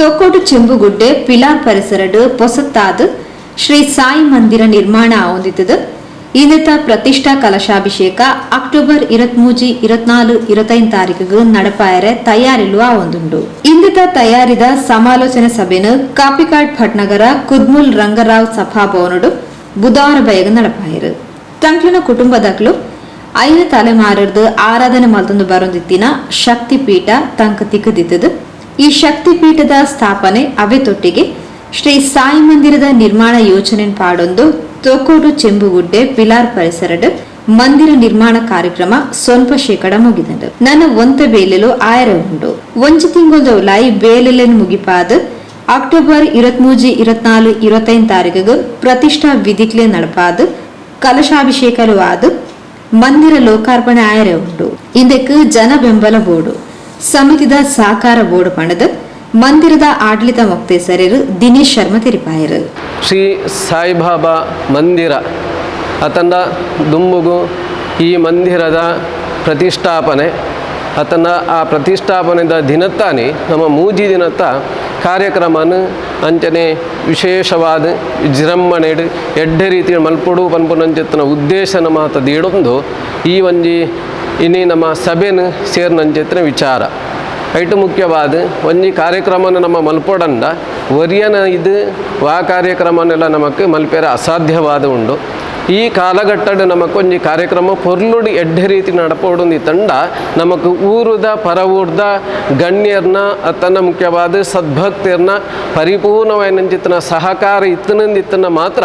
ತೊಕ್ಕೋಟು ಚೆಂಬುಗುಡ್ಡೆ, ಪಿಲಾರ್ ಪರಿಸರಡ್ ಪೊಸತ್ತಾದ್ ಶ್ರೀ ಸಾಯಿ ಮಂದಿರ ನಿರ್ಮಾಣ ಆವೊಂದಿತ್ತದು ಇಂದತ ಪ್ರತಿಷ್ಠಾ ಕಲಶಾಭಿಷೇಕ ಅಕ್ಟೋಬರ್ ಇರತ್ಮೂಜಿ ಇರತ್ನಾಲು ಇರತ್ತೈದು ತಾರೀಕಿಗೆ ನಡಪಾಯರೆ ತಯಾರಿಲು ಆವೊಂದುಂಡು ಇಂದಿತ ತಯಾರಿದ ಸಮಾಲೋಚನೆ ಸಭೆನು ಕಾಪಿಕಾಡ್ ಭಟ್ನಗರ ಕುದ್ಮುಲ್ ರಂಗರಾವ್ ಸಭಾಭವನಡು ಬುಧವಾರ ಬಯಗ ನಡಪಾಯರು. ತಂಕ್ಲಿನ ಕುಟುಂಬದಕ್ಲು ಐದು ತಲೆಮಾರದ್ದು ಆರಾಧನೆ ಮಲ್ತೊಂದು ಬರೊಂದಿತ್ತಿನ ಶಕ್ತಿ ಪೀಠ ತಂಕ ತಿಕ್ಕದಿತ್ತದು ಈ ಶಕ್ತಿ ಪೀಠದ ಸ್ಥಾಪನೆ ಅವೆತೊಟ್ಟಿಗೆ ಶ್ರೀ ಸಾಯಿ ಮಂದಿರದ ನಿರ್ಮಾಣ ಯೋಜನೆ ಪಾಡೊಂದು ತೋಕೋಡು ಚೆಂಬುಗುಡ್ಡೆ ಪಿಲಾರ್ ಪರಿಸರಡ್ ಮಂದಿರ ನಿರ್ಮಾಣ ಕಾರ್ಯಕ್ರಮ ಸ್ವಲ್ಪ ಶೇಕಡ ಮುಗಿದಂಡು ನನ್ನ ಒಂತ ಬೇಲೆಲು ಆಯರ ಉಂಡು ಒಂಜಿ ತಿಂಗಳದ ಉಲಾಯಿ ಬೇಲೆಲೆನ್ ಮುಗಿಪಾದ ಅಕ್ಟೋಬರ್ ಇರತ್ಮೂಜಿ ಇರತ್ನಾಲು ಇರತ್ತೈದು ತಾರೀಕಿಗೆ ಪ್ರತಿಷ್ಠಾ ವಿಧಿಕ್ಲೆ ನಡಪಾದ ಕಲಶಾಭಿಷೇಕಲು ಆದ ಮಂದಿರ ಲೋಕಾರ್ಪಣೆ ಆಯರೆ ಉಂಡು ಇದಕ್ಕೆ ಜನ ಬೆಂಬಲ ಬೋರ್ಡು ಸಮಿತಿದ ಸಾಕಾರ ಬೋರ್ಡ್ ಪಣದ ಮಂದಿರದ ಆಡಳಿತ ಮೊಕ್ತೇಸರರು ದಿನೇಶ್ ಶರ್ಮಾ ತಿರಿಪಾಯರು ಶ್ರೀ ಸಾಯಿಬಾಬಾ ಮಂದಿರ ಅತಂದ ದುಂಬುಗು ಈ ಮಂದಿರದ ಪ್ರತಿಷ್ಠಾಪನೆ ಆತನ ಆ ಪ್ರತಿಷ್ಠಾಪನೆದ ದಿನತ್ತಾನೆ ನಮ್ಮ ಮೂಜಿ ದಿನತ್ತ ಕಾರ್ಯಕ್ರಮನ ಅಂಚನೆ ವಿಶೇಷವಾದ ವಿಜೃಂಭಣೆಡ್ ಎಡ್ಡೆ ರೀತಿ ಮಲ್ಪೊಡು ಉದ್ದೇಶ ನಮ್ಮ ಮಾತ ದೀಡೊಂದು ಈ ಒಂಜಿ ಇನ್ನಿ ನಮ್ಮ ಸಭೆನ ಸೇರ್ನಂಚೆತ್ತಿನ ವಿಚಾರ. ಐಟು ಮುಖ್ಯವಾದ ಒಂಜಿ ಕಾರ್ಯಕ್ರಮನ ನಮ್ಮ ಮಲ್ಪೊಡಂಡ ವರಿಯನ ಇದು ವಾ ಕಾರ್ಯಕ್ರಮನೆಲ್ಲ ನಮಗೆ ಮಲ್ಪೇರ ಅಸಾಧ್ಯವಾದ ಉಂಡು. ಈ ಕಾಲಘಟ್ಟಡ್ ನಮಕೊಂಜಿ ಕಾರ್ಯಕ್ರಮ ಪೊರ್ಲುಡಿ ಎಡ್ಡೆ ರೀತಿ ನಡಪೋಡು ತಂಡ. ನಮಕ್ ಊರುದ ಪರವೂರ್ದ ಗಣ್ಯರ್ನ, ಅತನ ಮುಖ್ಯವಾದ ಸದ್ಭಕ್ತಿಯರ್ನ ಪರಿಪೂರ್ಣವಾಯಿನಂಚಿತ್ತನ ಸಹಕಾರ ಇತ್ತನಂದಿತ್ತನ ಮಾತ್ರ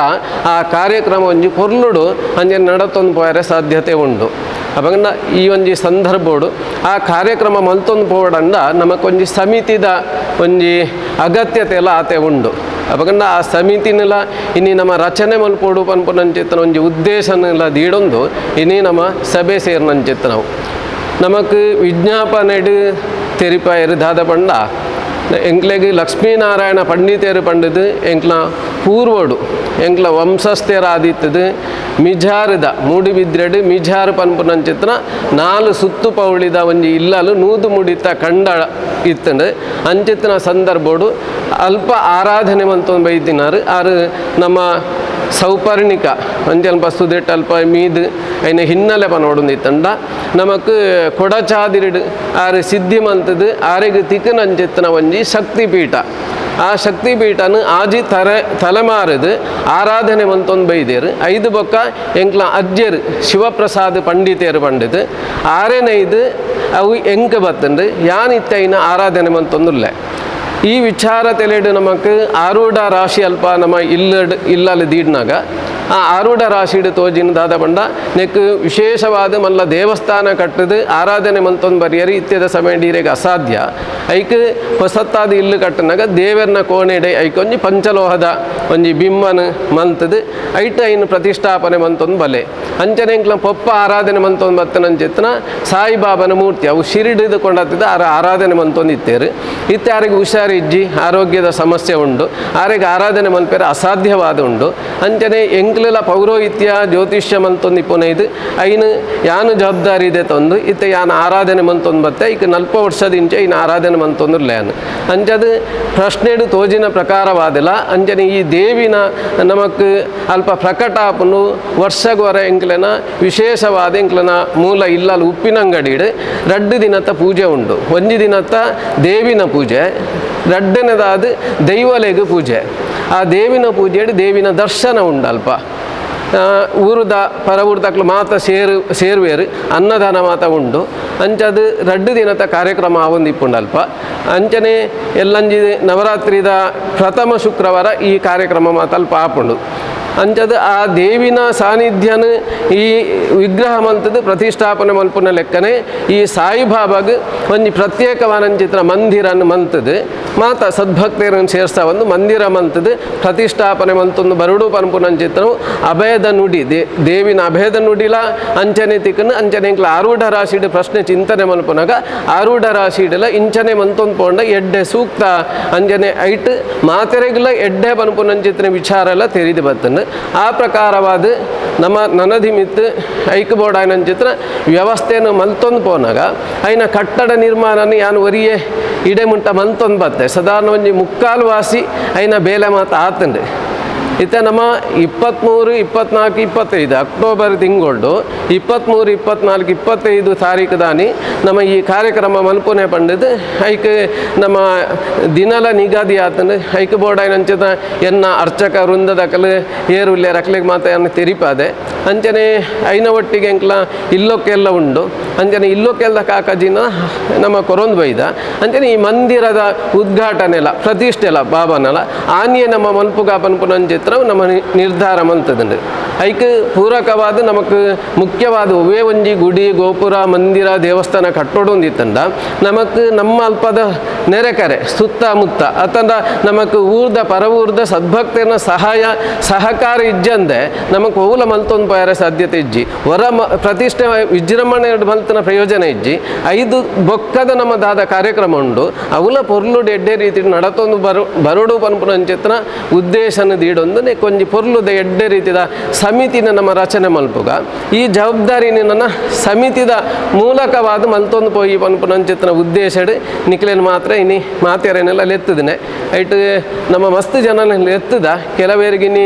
ಆ ಕಾರ್ಯಕ್ರಮ ಒಂಜಿ ಪೊರ್ಲುಡು ಅಂಜೆ ನಡತೊಂದು ಪೋಯರೆ ಸಾಧ್ಯತೆ ಉಂಡು. ಅಪಗಂಡ ಈ ಒಂಜಿ ಸಂದರ್ಭಡು ಆ ಕಾರ್ಯಕ್ರಮ ಮಲ್ತೊಂದು ಪೋಡಂಡ ನಮಕೊಂಜಿ ಸಮಿತಿದ ಒಂಜಿ ಅಗತ್ಯತೆ ಎಲ್ಲ ಆತೆ ಉಂಡು. ಅಪಗಂಡ ಆ ಸಮಿತಿನೆಲ್ಲ ಇನ್ನಿ ನಮ್ಮ ರಚನೆ ಮಲ್ಪೋಡು ಪನ್ಪುನಂಚಿತ್ತನ ಒಂಜಿ ಉದ್ದೇಶನೆಲ್ಲ ದೀಡೊಂದು, ಇನ್ನಿ ನಮ್ಮ ಸಭೆ ಸೇರ್ನಂಚಿತ್ತ ನಾವು ನಮಕ್ ವಿಜ್ಞಾಪನೆಡ್ ತೆರಿಪಾಯರು ದಾದ ಪಂಡ ಎಂಕ್ಲೆಗ್ ಲಕ್ಷ್ಮೀನಾರಾಯಣ ಪಂಡಿತೇರು ಪಂಡದು ಎಂಕ್ಲ ಪೂರ್ವಡು, ಎಂಕ್ಲ ವಂಶಸ್ಥರಾದಿತ್ತದು ಮಿಜಾರದ ಮೂಡಿಬಿದ್ರೆಡು ಮಿಜಾರು ಪನ್ಪುನಂಚಿತ್ತನ ನಾಲು ಸುತ್ತು ಪೌಳಿದ ಒಂಜಿ ಇಲ್ಲಲು ನೂದು ಮುಡಿತ ಕಂಡ ಇತ್ತಂಡು ಅಂಚಿತ್ತಿನ ಸಂದರ್ಭಡು ಅಲ್ಪ ಆರಾಧನೆ ಮಂತೊಂದು ಬೈದಿನಾರು. ಆರು ನಮ್ಮ ಪಸ್ತುದೆಟ್ ಅಲ್ಪ ಮೀದು ಐನ ಹಿನ್ನೆಲೆ ಪನೋಡುಂದಿತ್ತಂಡ ನಮಕ್ ಕೊಡಚಾದಿರಿಡು ಆರು ಸಿದ್ಧಿ ಮಂತದು ಆರೆಗ್ ತಿಕ್ಕನಂಚಿತ್ತಿನ ಒಂಜಿ ಶಕ್ತಿಪೀಠ. ಆ ಶಕ್ತಿಪೀಠನು ಆಜಿ ತರೆ ತಲೆಮಾರದು ಆರಾಧನೆ ಮಂತೊಂದು ಬೈದೇರು. ಐದು ಬೊಕ್ಕ ಎಂಕ್ಲ ಅಜ್ಜರು ಶಿವಪ್ರಸಾದ್ ಪಂಡಿತರು ಪಂಡಿತ್ ಆರೇನೈದು ಅವು ಎಂಕ ಬತ್ತಂಡು ಯಾನಿತ್ತೈನ ಆರಾಧನೆ ಮಂತೊಂದುಲ್ಲೆ. ಈ ವಿಚಾರ ತೆಲೆಡು ನಮಕ್ ಆರೂಢ ರಾಶಿ ಅಲ್ಪ ನಮ್ಮ ಇಲ್ಲಡ್ ಇಲ್ಲಲ್ಲಿ ದೀಡ್ನಾಗ ಆ ಆರೂಢ ರಾಶಿಡ್ ತೋಜಿನ ದಾದ ಪಂಡ ನೆಕ್ ವಿಶೇಷವಾದ ಮಲ್ಲ ದೇವಸ್ಥಾನ ಕಟ್ಟದು, ಆರಾಧನೆ ಮಂತೊಂದು ಬರಿಯರಿ, ಇತ್ಯದ ಸಮಯ ಡೀರೆಗೆ ಅಸಾಧ್ಯ. ಐಕ್ ಹೊಸತ್ತಾದ ಇಲ್ಲು ಕಟ್ಟನಾಗ ದೇವರನ್ನ ಕೋಣೆಡೆ ಐಕ್ ಒಂಜಿ ಪಂಚಲೋಹದ, ಒಂಜಿ ಬಿಂಬನ ಮಂತದು, ಐಟ ಐನ್ ಪ್ರತಿಷ್ಠಾಪನೆ ಮಂತೊಂದು ಬಲೆ. ಅಂಚನೆ ಪೊಪ್ಪ ಆರಾಧನೆ ಮಂತೊಂದು ಬತ್ತನಂಚಿತ್ತನ ಸಾಯಿಬಾಬನ ಮೂರ್ತಿ, ಅವು ಶಿರಿಡಿದು ಕೊಂಡತ್ತಿದ್ದ ಆರ ಆರಾಧನೆ ಮಂತೊಂದು ಇತ್ತೇರು. ಇತ್ತೆ ಯಾರಿಗೆ ಹುಷಾರಿಜ್ಜಿ ಆರೋಗ್ಯದ ಸಮಸ್ಯೆ ಉಂಡು. ಆರಿಗೆ ಆರಾಧನೆ ಮಲ್ಪೇರೆ ಅಸಾಧ್ಯವಾದ ಉಂಡು. ಅಂಚನೆ ಎಂಕ್ಲೆಲ ಪೌರೋಹಿತ್ಯ ಜ್ಯೋತಿಷ್ಯ ಮಂತೊಂದು ಇಪ್ಪುನೈದು ಐನು ಯಾನು ಜವಾಬ್ದಾರಿ ಇದೆ ತಂದು ಇತ್ತೆ ಯಾನು ಆರಾಧನೆ ಮಂತೊಂದು ಬತ್ತೆ ಈಗ ನಲ್ಪ ವರ್ಷದಿಂಚ ಇನ್ನು ಆರಾಧನೆ ಮಂತೊಂದು ಲ್ಯಾನು ಅಂಚದು ಪ್ರಶ್ನೆಡು ತೋಜಿನ ಪ್ರಕಾರವಾದಿಲ್ಲ ಅಂಜನೆ ಈ ದೇವಿನ ನಮಕ್ ಅಲ್ಪ ಪ್ರಕಟ ಆಪನು ವರ್ಷಗೊರ ಎಂಕ್ಲೆನ ವಿಶೇಷವಾದ ಎಂಕ್ಲೆನ ಮೂಲ ಇಲ್ಲಲು ಉಪ್ಪಿನಂಗಡಿಡು ರಡ್ಡು ದಿನತ್ತ ಪೂಜೆ ಉಂಡು. ಒಂಜಿ ದಿನತ್ತ ದೇವಿನ ಪೂಜೆ ರಡ್ಡನೇದಾದ ದೈವಲೆಗ್ ಪೂಜೆ. ಆ ದೇವಿನ ಪೂಜೆಡು ದೇವಿನ ದರ್ಶನ ಉಂಡು ಅಲ್ಪ ಆ, ಊರುದ ಪರ ಊರ್ದಕ್ಲು ಮಾತ ಸೇರು, ಸೇರ್ವೇರು, ಅನ್ನದಾನ ಮಾತ ಉಂಡು ಅಂಚದು ರಡ್ಡು ದಿನದ ಕಾರ್ಯಕ್ರಮ ಆವೊಂದಿಪ್ಪುಂಡಲ್ಪ ಅಂಚನೆ ಎಲ್ಲಂಜಿ ನವರಾತ್ರಿದ ಪ್ರಥಮ ಶುಕ್ರವಾರ ಈ ಕಾರ್ಯಕ್ರಮ ಮಾತ ಅಲ್ಪ ಆಪುಂಡು. ಅಂಚದ ಆ ದೇವಿನ ಸಾನ್ನಿಧ್ಯನ ಈ ವಿಗ್ರಹ ಮಂತದ ಪ್ರತಿಷ್ಠಾಪನೆ ಮಲ್ಪುನ ಲೆಕ್ಕನೆ ಈ ಸಾಯಿಬಾಬಾಗ ಒಂಜಿ ಪ್ರತ್ಯೇಕವಾನಂಚಿತ್ರ ಮಂದಿರನ್ನು ಮಂತದು, ಮಾತ ಸದ್ಭಕ್ತರನ್ನು ಸೇರಿಸ್ತಾ ಒಂದು ಮಂದಿರ ಮಂತದು ಪ್ರತಿಷ್ಠಾಪನೆ ಮಂತೊಂದು ಬರಡು ಪನ್ಪುನಂಚಿತ್ರವು ಅಭೇದ ನುಡಿ, ದೇ, ದೇವಿನ ಅಭೇದ ನುಡಿಲ ಅಂಚನೆ ತಿಕ್ಕನ ಅಂಚನೆ ಆರೂಢ ರಾಶಿಡ್ ಪ್ರಶ್ನೆ ಚಿಂತನೆ ಮಲ್ಪುನಾಗ ಆರೂಢ ರಾಶಿಡಲ ಇಂಚನೆ ಮಂತೊಂದು ಪೋಂಡ ಎಡ್ಡೆ ಸೂಕ್ತ ಅಂಜನೆ ಐಟ್ ಮಾತೆರೆಗುಲ ಎಡ್ಡೆ ಪನ್ಪುನಂಚಿತ್ರ ವಿಚಾರ ಎಲ್ಲ ತೆರಿದು ಬರ್ತನು ಆ ಪ್ರಕಾರವಾದ ನಮ್ಮ ಐಕ್ ಬೋರ್ಡ್ ಆಯ್ನ ಚಿತ್ರ ವ್ಯವಸ್ಥೆಯನ್ನು ಮಲ್ತೊಂದು ಪೋನಾಗ, ಐನ ಕಟ್ಟಡ ನಿರ್ಮಾಣ ಯಾನು ಒರಿಯೇ ಇಡೆ ಮುಂಟ ಮಂತೊಂದು ಬತ್ತೆ. ಸಾಧಾರಣ ಒಂಜಿ ಮುಕ್ಕಾಲು ವಾಸಿ ಐನ ಬೇಲೆ ಮಾತು ಆತಂಡು ಇತ್ತೆ ನಮ್ಮ ಇಪ್ಪತ್ತ್ಮೂರು ಇಪ್ಪತ್ನಾಲ್ಕು, ಇಪ್ಪತ್ತೈದು ಅಕ್ಟೋಬರ್ ತಿಂಗಳು ಇಪ್ಪತ್ತ್ಮೂರು ಇಪ್ಪತ್ನಾಲ್ಕು, ಇಪ್ಪತ್ತೈದು ತಾರೀಕು ದಾನಿ ನಮ್ಮ ಈ ಕಾರ್ಯಕ್ರಮ ಮಲ್ಪುನೆ ಪಂಡದು ಐಕ್ ನಮ್ಮ ದಿನಲ ನಿಗದಿ ಆತನು ಐಕ್ ಬೋರ್ಡ್ ನಂಚಿದ ಎನ್ನ ಅರ್ಚಕ ವೃಂದದಕಲು ಏರುಲ್ಲೆ ರಕ್ಲೆಗೆ ಮಾತ ತಿರಿಪಾದೆ ತೆರಿಪಾದೆ. ಅಂಚನೆ ಐನ ಒಟ್ಟಿಗೆ ಎಂಕ್ಲ ಇಲ್ಲೊಕ್ಕೆಲ್ಲ ಉಂಡು. ಅಂಚನೆ ಇಲ್ಲೊಕ್ಕೆಲ್ಲ ಕಾಕಜಿನ ನಮ್ಮ ಕೊರೊಂದು ಬೈದ. ಅಂಚನೆ ಈ ಮಂದಿರದ ಉದ್ಘಾಟನೆಲ, ಪ್ರತಿಷ್ಠೆಲ ಬಾಬನಲ ಆನೆಯೇ ನಮ್ಮ ಮನ್ಪುಗ ಪನ್ಪುನ ಚಿತ್ರ ನಮ್ಮ ನಿರ್ಧಾರ ಮಂತದಂಡು ಐಕ್ ಪೂರಕವಾದ ನಮಕ್ ಮುಖ್ಯವಾದ ಒವೇ ಒಂಜಿ ಗುಡಿ, ಗೋಪುರ, ಮಂದಿರ, ದೇವಸ್ಥಾನ ಕಟ್ಟೋಡೊಂದಿತ್ತಂಡ ನಮಕ್ ನಮ್ಮ ಅಲ್ಪದ ನೆರೆಕರೆ ಸುತ್ತಮುತ್ತ ಅತಂಡ ನಮಕ್ ಊರ್ದ ಪರವೂರ್ದ ಸದ್ಭಕ್ತನ ಸಹಾಯ, ಸಹಕಾರ ಇಜ್ಜಂದೆ, ನಮಕ್ ಓಲ ಮಲ್ತೊಂದು ಪಾಯರ ಸಾಧ್ಯತೆ ಇಜ್ಜಿ. ಹೊರ ಮ, ಪ್ರತಿಷ್ಠೆ ವಿಜೃಂಭಣೆ ಮಲ್ತನ ಪ್ರಯೋಜನ ಇಜ್ಜಿ. ಐದು ಬೊಕ್ಕದ ನಮ್ಮ ದಾದ ಕಾರ್ಯಕ್ರಮ ಉಂಡು. ಅವುಲ ಪೊರ್ಲು ಎಡ್ಡೆ ರೀತಿ ನಡತೊಂದು ಬರು ಪನ್ಪುನ ಪನ್ಪುನಂಚಿತ್ರ ಉದ್ದೇಶನ ದೀಡೊಂದು ನೆ ಕೊಂಜಿ ಪೊರ್ಲುದ ಎಡ್ಡೆ ರೀತಿದ ಸಮಿತಿನ ನಮ್ಮ ರಚನೆ ಮಲ್ಪುಗ. ಈ ಜವಾಬ್ದಾರಿ ನನ್ನ ಸಮಿತಿದ ಮೂಲಕವಾದ ಮಲ್ತೊಂದು ಪೋಯಿ ಚಿತ್ರ ಉದ್ದೇಶಡ್ ನಿಕ್ಲೇನು ಮಾತ್ರ ಇನಿ ಮಾತೇರೇನೆಲ್ಲ ಲೆತ್ತದಿನೆ. ಐಟ್ ನಮ್ಮ ಮಸ್ತ್ ಜನ ಎತ್ತದ ಕೆಲವೇರಿಗಿನಿ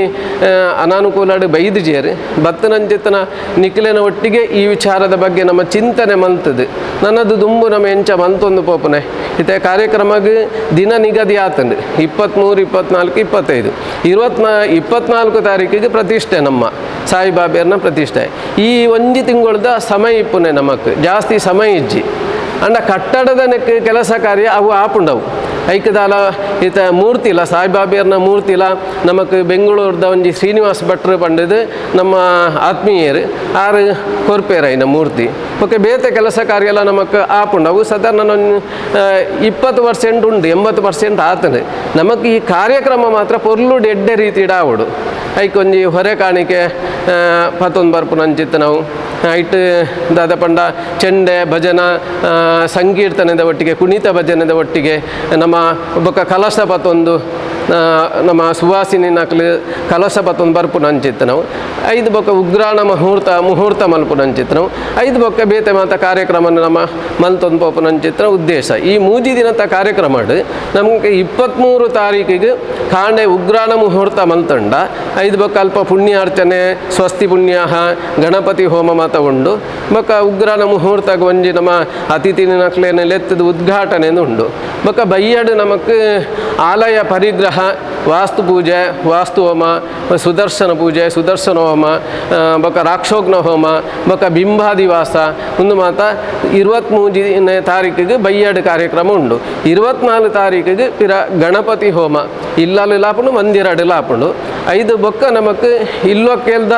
ಅನಾನುಕೂಲ ಬೈದು ಜೇರು. ಬತ್ತನಂಚಿತ್ತನ ನಿಖಿಲಿನ ಒಟ್ಟಿಗೆ ಈ ವಿಚಾರದ ಬಗ್ಗೆ ನಮ್ಮ ಚಿಂತನೆ ಮಂತದು ನನ್ನದು ದುಂಬು ನಮ್ಮ ಎಂಚ ಮಂತೊಂದು ಪೋಪನೆ. ಇತ್ತೆ ಕಾರ್ಯಕ್ರಮಕ್ಕೆ ದಿನ ನಿಗದಿ ಆತಂದು ಇಪ್ಪತ್ತ್ಮೂರು ಇಪ್ಪತ್ನಾಲ್ಕು, ಇಪ್ಪತ್ತೈದು. ಇರುವತ್ನಾ ಇಪ್ಪತ್ನಾಲ್ಕು ತಾರೀಕಿಗೆ ಪ್ರತಿಷ್ಠೆ ನಮ್ಮ ಸಾಯಿಬಾಬೆಯರ್ನ ಪ್ರತಿಷ್ಠೆ. ಈ ಒಂಜಿ ತಿಂಗಳದ ಸಮಯ ಇಪ್ಪುನೆ ನಮಕ್, ಜಾಸ್ತಿ ಸಮಯ ಇಜ್ಜಿ. ಅಂಡ ಕಟ್ಟಡದ ಕೆಲಸ ಕಾರ್ಯ ಅವು ಆಪುಂಡವು ಐಕದಾಲ ಈತ ಮೂರ್ತಿಲ ಸಾಯಿಬಾಬಿಯರ್ನ ಇಲ್ಲ, ನಮಕ್ ಬೆಂಗಳೂರ್ದ ಒಂಜಿ ಶ್ರೀನಿವಾಸ್ ಭಟ್ರು ಪಂಡದು ನಮ್ಮ ಆತ್ಮೀಯರು, ಆರು ಇನ್ನ ಮೂರ್ತಿ. ಓಕೆ, ಬೇತೆ ಕೆಲಸ ಕಾರ್ಯ ಎಲ್ಲ ಆಪುಂಡು. ಆಪುಂಡವು ಸಾಧಾರಣ ಒಂದು ಇಪ್ಪತ್ತು ಪರ್ಸೆಂಟ್ ಉಂಡು ಎಂಬತ್ತು ಪರ್ಸೆಂಟ್ ಆತನೆ ನಮಗೆ ಈ ಕಾರ್ಯಕ್ರಮ ಮಾತ್ರ ಪೊರ್ಲುಡು ಎಡ್ಡೆ ರೀತಿ ಇಡಾವಡು. ಐಕೊಂಜಿ ಹೊರೆ ಕಾಣಿಕೆ ಪತ್ತೊಂದು ಬರ್ಪುನ ಅಂಚಿತ್ತು ನಾವು. ಐಟ್ ದಾದ ಪಂಡ, ಚೆಂಡೆ, ಭಜನ ಸಂಕೀರ್ತನದ ಒಟ್ಟಿಗೆ, ಕುಣಿತ ಭಜನದ ಒಟ್ಟಿಗೆ, ನಮ್ಮ ಬೊಕ್ಕ ಕಲಶ ಪತ್ತೊಂದು ನಮ್ಮ ಸುವಾಸಿನಿ ನಕಲಿ ಕಲಶ ಪತ್ತೊಂದು ಬರ್ಪುನ ಅಂಚಿತ್ತು ನಾವು. ಐದು ಬೊಕ್ಕ ಉಗ್ರಾಣ ಮುಹೂರ್ತ ಮುಹೂರ್ತ ಮಲ್ಪುನ ಅಂಚಿತ್ತು ನಾವು. ಐದು ಬೊಕ್ಕ ಬೇತೆ ಮಾತ ಕಾರ್ಯಕ್ರಮ ನಮ್ಮ ಮಲ್ತೊಂದು ಪೋಪುನ ಅಂಚಿತ್ರ ಉದ್ದೇಶ, ಈ ಮೂಜಿ ದಿನದ ಕಾರ್ಯಕ್ರಮ ನಮಗೆ ಇಪ್ಪತ್ತ್ಮೂರು ತಾರೀಕಿಗೆ ಕಾಂಡೆ ಉಗ್ರಾಣ ಮುಹೂರ್ತ ಮಲ್ತಂಡ. ಐದು ಬೊಕ್ಕ ಅಲ್ಪ ಪುಣ್ಯಾರ್ಚನೆ ಸ್ವಸ್ತಿ ಪುಣ್ಯ ಗಣಪತಿ ಹೋಮ ಮಾತ ಉಂಡು. ಬೊಕ್ಕ ಉಗ್ರಾಣ ಮುಹೂರ್ತಕ್ಕೆ ಒಂಜಿ ನಮ್ಮ ಅತಿಥಿ ನಕ್ಲೇನ ಲೆತ್ತದ ಉದ್ಘಾಟನೆ ಉಂಡು. ಬೊಕ್ಕ ನಮಕ್ ಆಲಯ ಪರಿಗ್ರಹ, ವಾಸ್ತು ಪೂಜೆ, ವಾಸ್ತು ಹೋಮ, ಸುದರ್ಶನ ಪೂಜೆ, ಸುದರ್ಶನ ಹೋಮ ಬೊಕ್ಕ ರಾಕ್ಷೋಗ್ನ ಹೋಮ ಬೊಕ್ಕ ಬಿಂಬಾದಿವಾಸ ಒಂದು ಮಾತ ಇರುವತ್ತ್ಮೂರನೇ ತಾರೀಕಿಗೆ ಬೈಯಡ್ ಕಾರ್ಯಕ್ರಮ ಉಂಡು. ಇರುವತ್ನಾಲ್ಕು ತಾರೀಕಿಗೆ ಪಿರ ಗಣಪತಿ ಹೋಮ. ಇಲ್ಲಲು ಲಾಪುಂಡು ಮಂದಿರಡು ಲಾಪುಂಡು ಐದು ಬೊಕ್ಕ ನಮಕ್ ಕೇಳ್ದ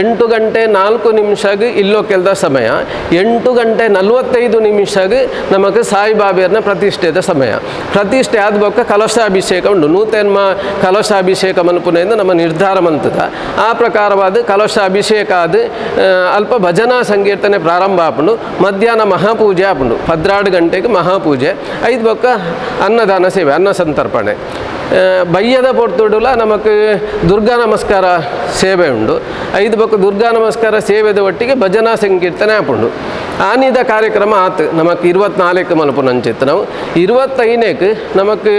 ಎಂಟು ಗಂಟೆ ನಾಲ್ಕು ನಿಮಿಷಗೆ ಇಲ್ಲೋ ಕೇಳ್ದ ಸಮಯ. ಎಂಟು ಗಂಟೆ ನಲವತ್ತೈದು ನಿಮಿಷಗ್ ನಮಗೆ ಸಾಯಿಬಾಬೇರ್ನ ಪ್ರತಿಷ್ಠೆದ ಸಮಯ. ಪ್ರತಿಷ್ಠೆ ಯಾವ್ದು ಬೊಕ್ಕ ಕಲಶಾಭಿಷೇಕ ಉಂಡು ನೂತನ್ಮ ಕಲಶಾಭಿಷೇಕ ಮನ್ಪುನೆಯಿಂದ ನಮ್ಮ ನಿರ್ಧಾರ ಮಂತದ ಆ ಪ್ರಕಾರವಾದ ಕಲಶಾಭಿಷೇಕ ಆದ ಅಲ್ಪ ಭಜನಾ ಸಂಕೀರ್ತನೆ ಪ್ರಾರಂಭ ಆಪುಂಡು, ಮಧ್ಯಾಹ್ನ ಮಹಾಪೂಜೆ ಆಪುಂಡು, ಪದ್ರಾಡು ಗಂಟೆಗೆ ಮಹಾಪೂಜೆ ಐದು ಬೊಕ್ಕ ಅನ್ನದಾನ ಸೇವೆ, ಅನ್ನ ಸಂತರ್ಪಣೆ. ಬಯ್ಯದ ಪೊರ್ತುಡುಲ ನಮಕ್ ದುರ್ಗಾ ನಮಸ್ಕಾರ ಸೇವೆ ಉಂಡು. ಐದು ಬಕ್ಕ ದುರ್ಗಾ ನಮಸ್ಕಾರ ಸೇವೆದ ಒಟ್ಟಿಗೆ ಭಜನಾ ಸಂಕೀರ್ತನೆ ಆಪುಂಡು. ಆನಿದ ಕಾರ್ಯಕ್ರಮ ಆತು ನಮಕ್ ಇರುವತ್ನಾಲ್ಕು ಮಲ್ಪುನ ಅಂಚಿತ್ತು ನಾವು. ಇರುವತ್ತೈನೇಕ್ ನಮಕ್